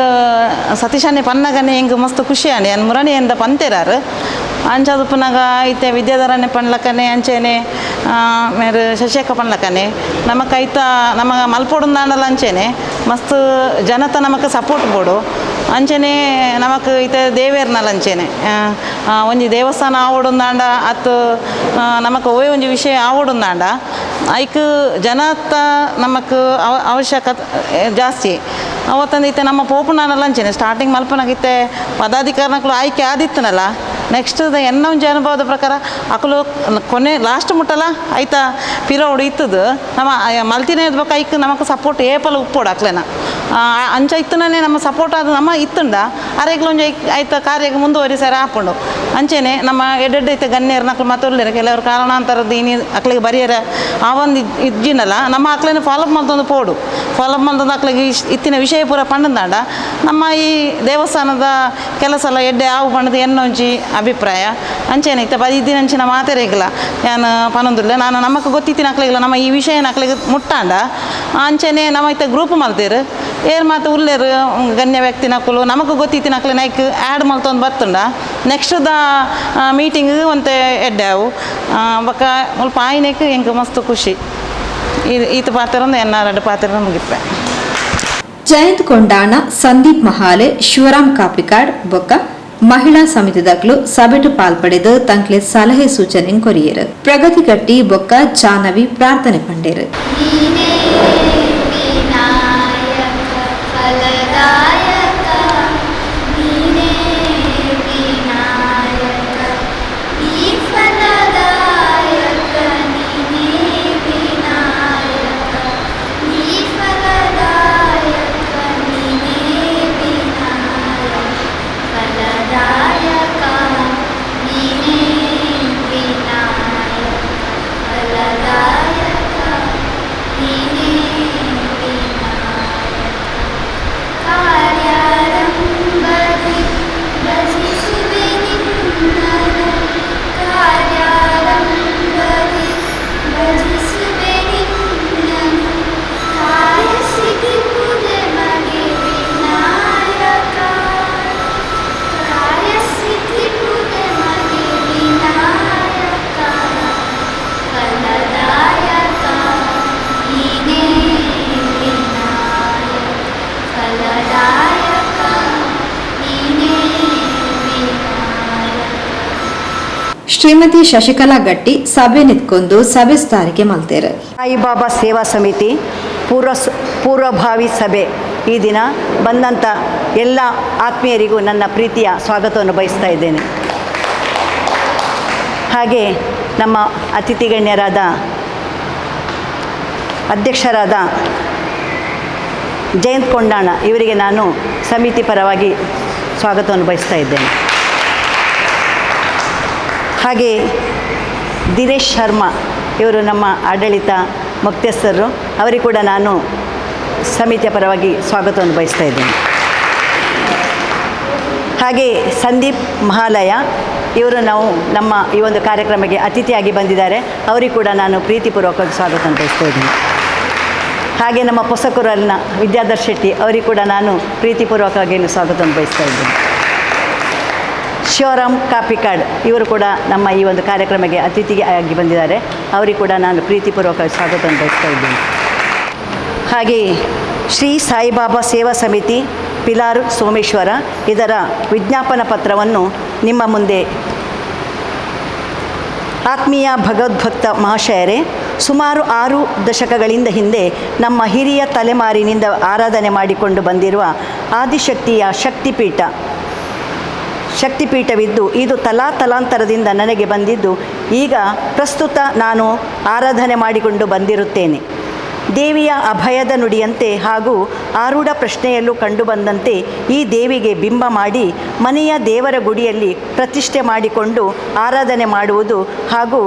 ಸತೀಶಾನೆ ಪನ್ನಗನೆ ಎಂಕ್ ಮಸ್ತ್ ಖುಷಿ ಆಂಡಿ ಅನ್ ಮುರಣಿ ಎಂದ ಪಂತೆರಾರು. ಅಂಚಾದ ಪುನಗ ಐತೆ ವಿದ್ಯಾಧರನೆ ಪನ್ಲಕನೆ ಅಂಚೆನೆ ಮೇರೆ ಶಶಿಯಕ್ಕ ಪನ್ಲಕನೆ ನಮಕ್ ಐತ, ನಮಗ ಮಲ್ಪೊಡುಂದಾಂಡಲ ಅಂಚೆನೆ ಮಸ್ತ್ ಜನತ ನಮಕ್ ಸಪೋರ್ಟ್ ಬೋಡು ಅಂಚೆನೆ ನಮಕ್ ಇತ್ತೆ ದೇವೇರ್ನಲ್ಲ ಅಂಚೆನೆ ಒಂಜಿ ದೇವಸ್ಥಾನ ಆವೊಡುಂದಾಂಡ ಅತ್ತು ನಮಕ್ ಒವ್ವೇ ಒಂಜಿ ವಿಷಯ ಆವೊಡುಂದಾಂಡ ಐಕ್ ಜನತ ನಮಕ್ ಅವ, ಅವಶ್ಯಕತೆ, ಜಾಸ್ತಿ. ಅವತ್ತಂದು ಇತ್ತೆ ನಮ್ಮ ಪೋಪುನಾನಲ್ಲ ಅಂಚೆನೆ ಸ್ಟಾರ್ಟಿಂಗ್ ಮಲ್ಪನಾಗಿತ್ತೆ ಪದಾಧಿಕಾರಿಗಳು ಆಯ್ಕೆ ಆದಿತ್ತನಲ್ಲ? ನೆಕ್ಸ್ಟ್ ಎನ್ನ ಒಂಜಿ ಅನುಭವದ ಪ್ರಕಾರ ಅಕಲು ಕೊನೆ ಲಾಸ್ಟ್ ಮುಟ್ಟಲ್ಲ ಆಯ್ತಾ ಪಿರೋಡ್ ಇತ್ತದು ನಮ್ಮ ಮಲ್ತಿನೇ ಇದ್ಬೇಕು ಐಕ್ ನಮಕ್ ಸಪೋರ್ಟ್ ಏಪಲ ಉಪ್ಪೋಡು ಅಕ್ಲೇನ ಆ, ಅಂಚ ಇತ್ತನೇ ನಮ್ಮ ಸಪೋರ್ಟ್ ಆದ ನಮ್ಮ ಇತ್ತುಂಡ ಅರೆಗ್ಲ ಒಂಜಿ ಆಯ್ತ ಕಾರ್ಯಕ್ಕೆ ಮುಂದುವರಿಸಾರ ಹಾಕೊಂಡು ಅಂಚೆನೆ ನಮ್ಮ ಎಡ್ಡೆಡ್ಡೆ ಐತೆ ಗಣ್ಯರ ನಕ್ಲು ಮತ್ತೊಳ್ಳೆರ ಕೆಲವರು ಕಾರಣಾಂತರದ್ದು ಇನಿ ಅಕ್ಲಿಗೆ ಬರಿಯರ ಆ ಒಂದು ಇದ್ದಿನಲ್ಲ ನಮ್ಮ ಅಕ್ಲೇನ ಫಾಲೋಅಪ್ ಮಾಡ್ದೊಂದು ಪೋಡು ಫಾಲೋಅಪ್ ಮಾಡ್ದೊಂದು ಅಕ್ಲಿಗೆ ಇತ್ತಿನ ವಿಷಯ ಪೂರ ಪಂಡದಾಂಡ ನಮ್ಮ ಈ ದೇವಸ್ಥಾನದ ಕೆಲಸ ಎಲ್ಲ ಎಡ್ಡೆ ಆವು ಪಂಡದು ಎನ್ನೊಂಜಿ ಅಭಿಪ್ರಾಯ. ಅಂಚೆನೆ ಇತ್ತ ಬದಿ ಇದ್ದಿನ ಅಂಚಿನ ಮಾತೆರೆಗಿಲ್ಲ ಏನು ಪನೊಂದುಲ್ಲ ನಾನು ನಮಗೆ ಗೊತ್ತಿತ್ತಿನ ಅಕ್ಲಿಗಿಲ್ಲ ನಮ್ಮ ಈ ವಿಷಯ ಅಕ್ಲಿಗೆ ಮುಟ್ಟಾಂಡ. ಅಂಚೆನೆ ನಮ್ಮ ಗ್ರೂಪ್ ಮಲ್ತೇರು ಏರ್ ಮಾತು ಉಲ್ಲೇರು ಗಣ್ಯ ವ್ಯಕ್ತಿ ನಕ್ಕಲು ನಮಗೆ ಗೊತ್ತಿತ್ತಿನ ಅಕ್ಲೆ ನೈಕ್ ಆ್ಯಡ್ ಮಲ್ತೊಂದು ಬರ್ತುಂಡ. ನೆಕ್ಸ್ಟ್ ದ ಮೀಟಿಂಗ್ ಒಂತೆ ಎಡ್ಡಾವು ಬೊಕ್ಕ ಮುಲ್ಪ ಆಯ್ನೆಕ್ ಎಂಕ್ ಮಸ್ತ್ ಖುಷಿ. ಈ- ಈತ ಪಾತ್ರ ಎನ್ನ ಎರಡು ಪಾತ್ರ ಮುಗಿಪ್ಪೆ ಜಯಂತ್ ಕೊಂಡಾಣ, ಸಂದೀಪ್ ಮಹಾಲೆ, ಶಿವರಾಮ್ ಕಾಪಿಕಾಡ್ ಬೊಕ್ಕ. ಮಹಿಳಾ ಸಮಿತಿದಕ್ಲು ಸಭೆಟು ಪಾಲ್ಪಡೆದು ತಂಕ್ಲೆ ಸಲಹೆ ಸೂಚನೆ ಕೊರಿಯರು. ಪ್ರಗತಿ ಕಟ್ಟಿ ಬೊಕ್ಕ ಜಾನವಿ ಪ್ರಾರ್ಥನೆ ಪಂಡೇರು. ಶ್ರೀಮತಿ ಶಶಿಕಲಾ ಗಟ್ಟಿ ಸಭೆ ನಿಂತ್ಕೊಂಡು ಸಭೆ ಸ್ಥಾರಿಕೆ ಮಲ್ತೇರ ಸಾಯಿಬಾಬಾ ಸೇವಾ ಸಮಿತಿ ಪೂರ್ವ ಪೂರ್ವಭಾವಿ ಸಭೆ ಈ ದಿನ ಬಂದಂಥ ಎಲ್ಲ ಆತ್ಮೀಯರಿಗೂ ನನ್ನ ಪ್ರೀತಿಯ ಸ್ವಾಗತವನ್ನು ಬಯಸ್ತಾ ಇದ್ದೇನೆ. ಹಾಗೆ ನಮ್ಮ ಅತಿಥಿ ಗಣ್ಯರಾದ ಅಧ್ಯಕ್ಷರಾದ ಜಯಂತ್ ಕೊಂಡಾಣ ಇವರಿಗೆ ನಾನು ಸಮಿತಿ ಪರವಾಗಿ ಸ್ವಾಗತವನ್ನು ಬಯಸ್ತಾ ಇದ್ದೇನೆ. ಹಾಗೆ ದಿನೇಶ್ ಶರ್ಮಾ ಇವರು ನಮ್ಮ ಆಡಳಿತ ಮುಖ್ಯಸ್ಥರು. ಅವರಿಗೆ ಕೂಡ ನಾನು ಸಮಿತಿಯ ಪರವಾಗಿ ಸ್ವಾಗತವನ್ನು ಬಯಸ್ತಾ ಇದ್ದೇನೆ. ಹಾಗೆ ಸಂದೀಪ್ ಮಹಾಲಯ, ಇವರು ನಾವು ನಮ್ಮ ಈ ಒಂದು ಕಾರ್ಯಕ್ರಮಕ್ಕೆ ಅತಿಥಿಯಾಗಿ ಬಂದಿದ್ದಾರೆ. ಅವರಿಗೆ ಕೂಡ ನಾನು ಪ್ರೀತಿಪೂರ್ವಕವಾಗಿ ಸ್ವಾಗತ ಬಯಸ್ತಾ ಇದ್ದೀನಿ. ಹಾಗೆ ನಮ್ಮ ಪೊಸಕೂರಲ್ಲಿನ ವಿದ್ಯಾಧರ್ ಶೆಟ್ಟಿ, ಅವರಿಗೆ ಕೂಡ ನಾನು ಪ್ರೀತಿಪೂರ್ವಕವಾಗಿ ಸ್ವಾಗತವನ್ನು ಬಯಸ್ತಾ ಇದ್ದೀನಿ. ಶಿವರಾಮ್ ಕಾಪಿಕಾಡ್ ಇವರು ಕೂಡ ನಮ್ಮ ಈ ಒಂದು ಕಾರ್ಯಕ್ರಮಕ್ಕೆ ಅತಿಥಿಗೆ ಆಗಿ ಬಂದಿದ್ದಾರೆ. ಅವರಿಗೆ ಕೂಡ ನಾನು ಪ್ರೀತಿಪೂರ್ವಕ ಸ್ವಾಗತವನ್ನು ಬಯಸ್ತಾ ಇದ್ದೀನಿ. ಹಾಗೆ ಶ್ರೀ ಸಾಯಿಬಾಬಾ ಸೇವಾ ಸಮಿತಿ ಪಿಲಾರು ಸೋಮೇಶ್ವರ ಇದರ ವಿಜ್ಞಾಪನಾ ಪತ್ರವನ್ನು ನಿಮ್ಮ ಮುಂದೆ ಆತ್ಮೀಯ ಭಗವದ್ಭಕ್ತ ಮಹಾಶಯರೇ, ಸುಮಾರು ಆರು ದಶಕಗಳಿಂದ ಹಿಂದೆ ನಮ್ಮ ಹಿರಿಯ ತಲೆಮಾರಿನಿಂದ ಆರಾಧನೆ ಮಾಡಿಕೊಂಡು ಬಂದಿರುವ ಆದಿಶಕ್ತಿಯ ಶಕ್ತಿಪೀಠ ಶಕ್ತಿಪೀಠವಿದ್ದು ಇದು ತಲಾ ತಲಾಂತರದಿಂದ ನನಗೆ ಬಂದಿದ್ದು, ಈಗ ಪ್ರಸ್ತುತ ನಾನು ಆರಾಧನೆ ಮಾಡಿಕೊಂಡು ಬಂದಿರುತ್ತೇನೆ. ದೇವಿಯ ಅಭಯದ ನುಡಿಯಂತೆ ಹಾಗೂ ಆರೂಢ ಪ್ರಶ್ನೆಯಲ್ಲೂ ಕಂಡುಬಂದಂತೆ ಈ ದೇವಿಗೆ ಬಿಂಬ ಮಾಡಿ ಮನೆಯ ದೇವರ ಗುಡಿಯಲ್ಲಿ ಪ್ರತಿಷ್ಠೆ ಮಾಡಿಕೊಂಡು ಆರಾಧನೆ ಮಾಡುವುದು ಹಾಗೂ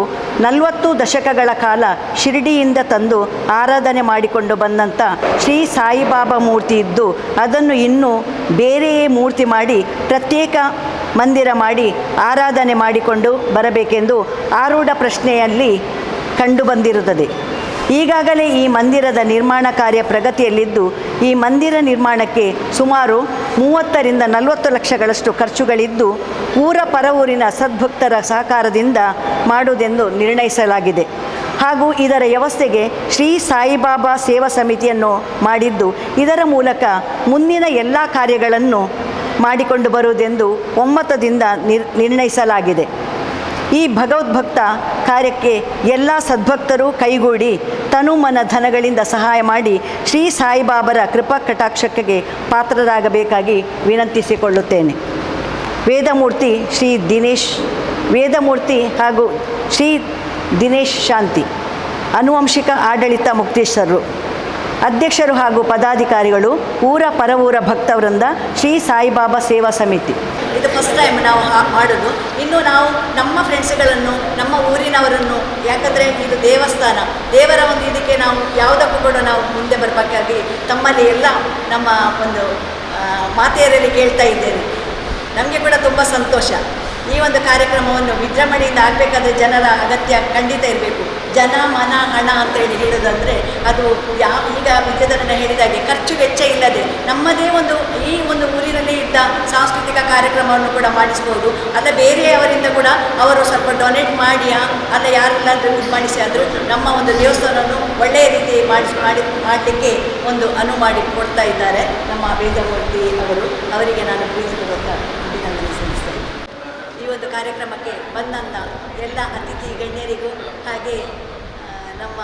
ನಲವತ್ತು ದಶಕಗಳ ಕಾಲ ಶಿರಡಿಯಿಂದ ತಂದು ಆರಾಧನೆ ಮಾಡಿಕೊಂಡು ಬಂದಂಥ ಶ್ರೀ ಸಾಯಿಬಾಬಾ ಮೂರ್ತಿ ಇದ್ದು, ಅದನ್ನು ಇನ್ನೂ ಬೇರೆಯೇ ಮೂರ್ತಿ ಮಾಡಿ ಪ್ರತ್ಯೇಕ ಮಂದಿರ ಮಾಡಿ, ಆರಾಧನೆ ಮಾಡಿಕೊಂಡು ಬರಬೇಕೆಂದು ಆರೂಢ ಪ್ರಶ್ನೆಯಲ್ಲಿ ಕಂಡುಬಂದಿರುತ್ತದೆ. ಈಗಾಗಲೇ ಈ ಮಂದಿರದ ನಿರ್ಮಾಣ ಕಾರ್ಯ ಪ್ರಗತಿಯಲ್ಲಿದ್ದು, ಈ ಮಂದಿರ ನಿರ್ಮಾಣಕ್ಕೆ ಸುಮಾರು ಮೂವತ್ತರಿಂದ ನಲವತ್ತು ಲಕ್ಷಗಳಷ್ಟು ಖರ್ಚುಗಳಿದ್ದು, ಊರ ಪರವೂರಿನ ಸದ್ಭಕ್ತರ ಸಹಕಾರದಿಂದ ಮಾಡುವುದೆಂದು ನಿರ್ಣಯಿಸಲಾಗಿದೆ. ಹಾಗೂ ಇದರ ವ್ಯವಸ್ಥೆಗೆ ಶ್ರೀ ಸಾಯಿಬಾಬಾ ಸೇವಾ ಸಮಿತಿಯನ್ನು ಮಾಡಿದ್ದು, ಇದರ ಮೂಲಕ ಮುಂದಿನ ಎಲ್ಲ ಕಾರ್ಯಗಳನ್ನು ಮಾಡಿಕೊಂಡು ಬರುವುದೆಂದು ಒಮ್ಮತದಿಂದ ನಿರ್, ನಿರ್ಣಯಿಸಲಾಗಿದೆ. ಈ ಭಗವದ್ಭಕ್ತ ಕಾರ್ಯಕ್ಕೆ ಎಲ್ಲ ಸದ್ಭಕ್ತರು ಕೈಗೂಡಿ ತನು ಮನ ಧನಗಳಿಂದ ಸಹಾಯ ಮಾಡಿ ಶ್ರೀ ಸಾಯಿಬಾಬರ ಕೃಪಾ ಕಟಾಕ್ಷಕ್ಕೆ ಪಾತ್ರರಾಗಬೇಕಾಗಿ ವಿನಂತಿಸಿಕೊಳ್ಳುತ್ತೇನೆ. ವೇದಮೂರ್ತಿ ಶ್ರೀ ದಿನೇಶ್, ವೇದಮೂರ್ತಿ ಹಾಗೂ ಶ್ರೀ ದಿನೇಶ್ ಶಾಂತಿ, ಅನುವಂಶಿಕ ಆಡಳಿತ ಮುಕ್ತೇಶ್ವರರು. ಅಧ್ಯಕ್ಷರು ಹಾಗೂ ಪದಾಧಿಕಾರಿಗಳು ಊರ ಪರವೂರ ಭಕ್ತವೃಂದ ಶ್ರೀ ಸಾಯಿಬಾಬಾ ಸೇವಾ ಸಮಿತಿ. ಇದು ಫಸ್ಟ್ ಟೈಮ್ ನಾವು ಮಾಡೋದು ಇನ್ನು ನಾವು ನಮ್ಮ ಫ್ರೆಂಡ್ಸ್ಗಳನ್ನು ನಮ್ಮ ಊರಿನವರನ್ನು, ಯಾಕಂದರೆ ಇದು ದೇವಸ್ಥಾನ. ದೇವರ ಒಂದು ಇದಕ್ಕೆ ನಾವು ಯಾವುದಕ್ಕೂ ಕೂಡ ನಾವು ಮುಂದೆ ಬರಬೇಕಾಗಿ ತಮ್ಮಲ್ಲಿ ಎಲ್ಲ ನಮ್ಮ ಒಂದು ಮಾತೆಯರಲ್ಲಿ ಕೇಳ್ತಾ ಇದ್ದೇನೆ. ನಮಗೆ ಕೂಡ ತುಂಬ ಸಂತೋಷ. ಈ ಒಂದು ಕಾರ್ಯಕ್ರಮವನ್ನು ವಿಜೃಂಭಣೆಯಿಂದ ಆಗಬೇಕಾದ್ರೆ ಜನರ ಅಗತ್ಯ ಖಂಡಿತ ಇರಬೇಕು. ಜನ, ಮನ, ಹಣ ಅಂತ ಹೇಳಿ ಹೇಳೋದಂದರೆ ಅದು ಯಾವ, ಈಗ ವಿದ್ಯಾಧರಣ ಹೇಳಿದಾಗೆ ಖರ್ಚು ವೆಚ್ಚ ಇಲ್ಲದೆ ನಮ್ಮದೇ ಒಂದು, ಈ ಒಂದು ಊರಿನಲ್ಲಿ ಇದ್ದ ಸಾಂಸ್ಕೃತಿಕ ಕಾರ್ಯಕ್ರಮವನ್ನು ಕೂಡ ಮಾಡಿಸ್ಬೋದು. ಅಲ್ಲ ಬೇರೆಯವರಿಂದ ಕೂಡ ಅವರು ಸ್ವಲ್ಪ ಡೊನೇಟ್ ಮಾಡಿ ಅಲ್ಲ, ಯಾರಿಲ್ಲಾದರೂ ಇದು ಮಾಡಿಸಿ ಆದರೂ ನಮ್ಮ ಒಂದು ದೇವಸ್ಥಾನವನ್ನು ಒಳ್ಳೆಯ ರೀತಿ ಮಾಡಿಸಿ, ಮಾಡಿ, ಮಾಡಲಿಕ್ಕೆ ಒಂದು ಅನುವು ಮಾಡಿ ಕೊಡ್ತಾ ಇದ್ದಾರೆ ನಮ್ಮ ವೇದಮೂರ್ತಿ ಅವರು. ಅವರಿಗೆ ನಾನು ಪ್ರೀತಿ ಈ ಒಂದು ಕಾರ್ಯಕ್ರಮಕ್ಕೆ ಬಂದಂಥ ಎಲ್ಲ ಅತಿಥಿ ಗಣ್ಯರಿಗೂ ಹಾಗೆ ನಮ್ಮ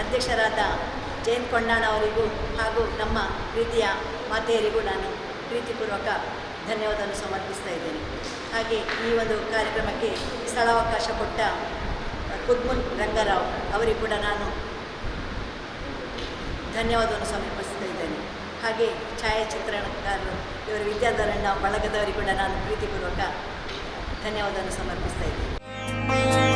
ಅಧ್ಯಕ್ಷರಾದ ಜಯಂತ್ ಕೊಂಡಾಣ ಅವರಿಗೂ ಹಾಗೂ ನಮ್ಮ ಪ್ರೀತಿಯ ಮಾತೆಯರಿಗೂ ನಾನು ಪ್ರೀತಿಪೂರ್ವಕ ಧನ್ಯವಾದವನ್ನು ಸಮರ್ಪಿಸ್ತಾ ಇದ್ದೇನೆ. ಹಾಗೆ ಈ ಒಂದು ಕಾರ್ಯಕ್ರಮಕ್ಕೆ ಸ್ಥಳಾವಕಾಶ ಕೊಟ್ಟ ಕುದ್ಮುಲ್ ರಂಗರಾವ್ ಅವರಿಗೂ ಕೂಡ ನಾನು ಧನ್ಯವಾದವನ್ನು ಸಮರ್ಪಿಸ್ತಾ ಇದ್ದೇನೆ. ಹಾಗೆ ಛಾಯಾಚಿತ್ರಣಕಾರರು, ಇವರು ವಿದ್ಯಾಧರಣ್ಣ ಬಳಗದವರಿಗೂ ಕೂಡ ನಾನು ಪ್ರೀತಿಪೂರ್ವಕ ಧನ್ಯವಾದವನ್ನು ಸಮರ್ಪಿಸ್ತಾ ಇದ್ದೀನಿ.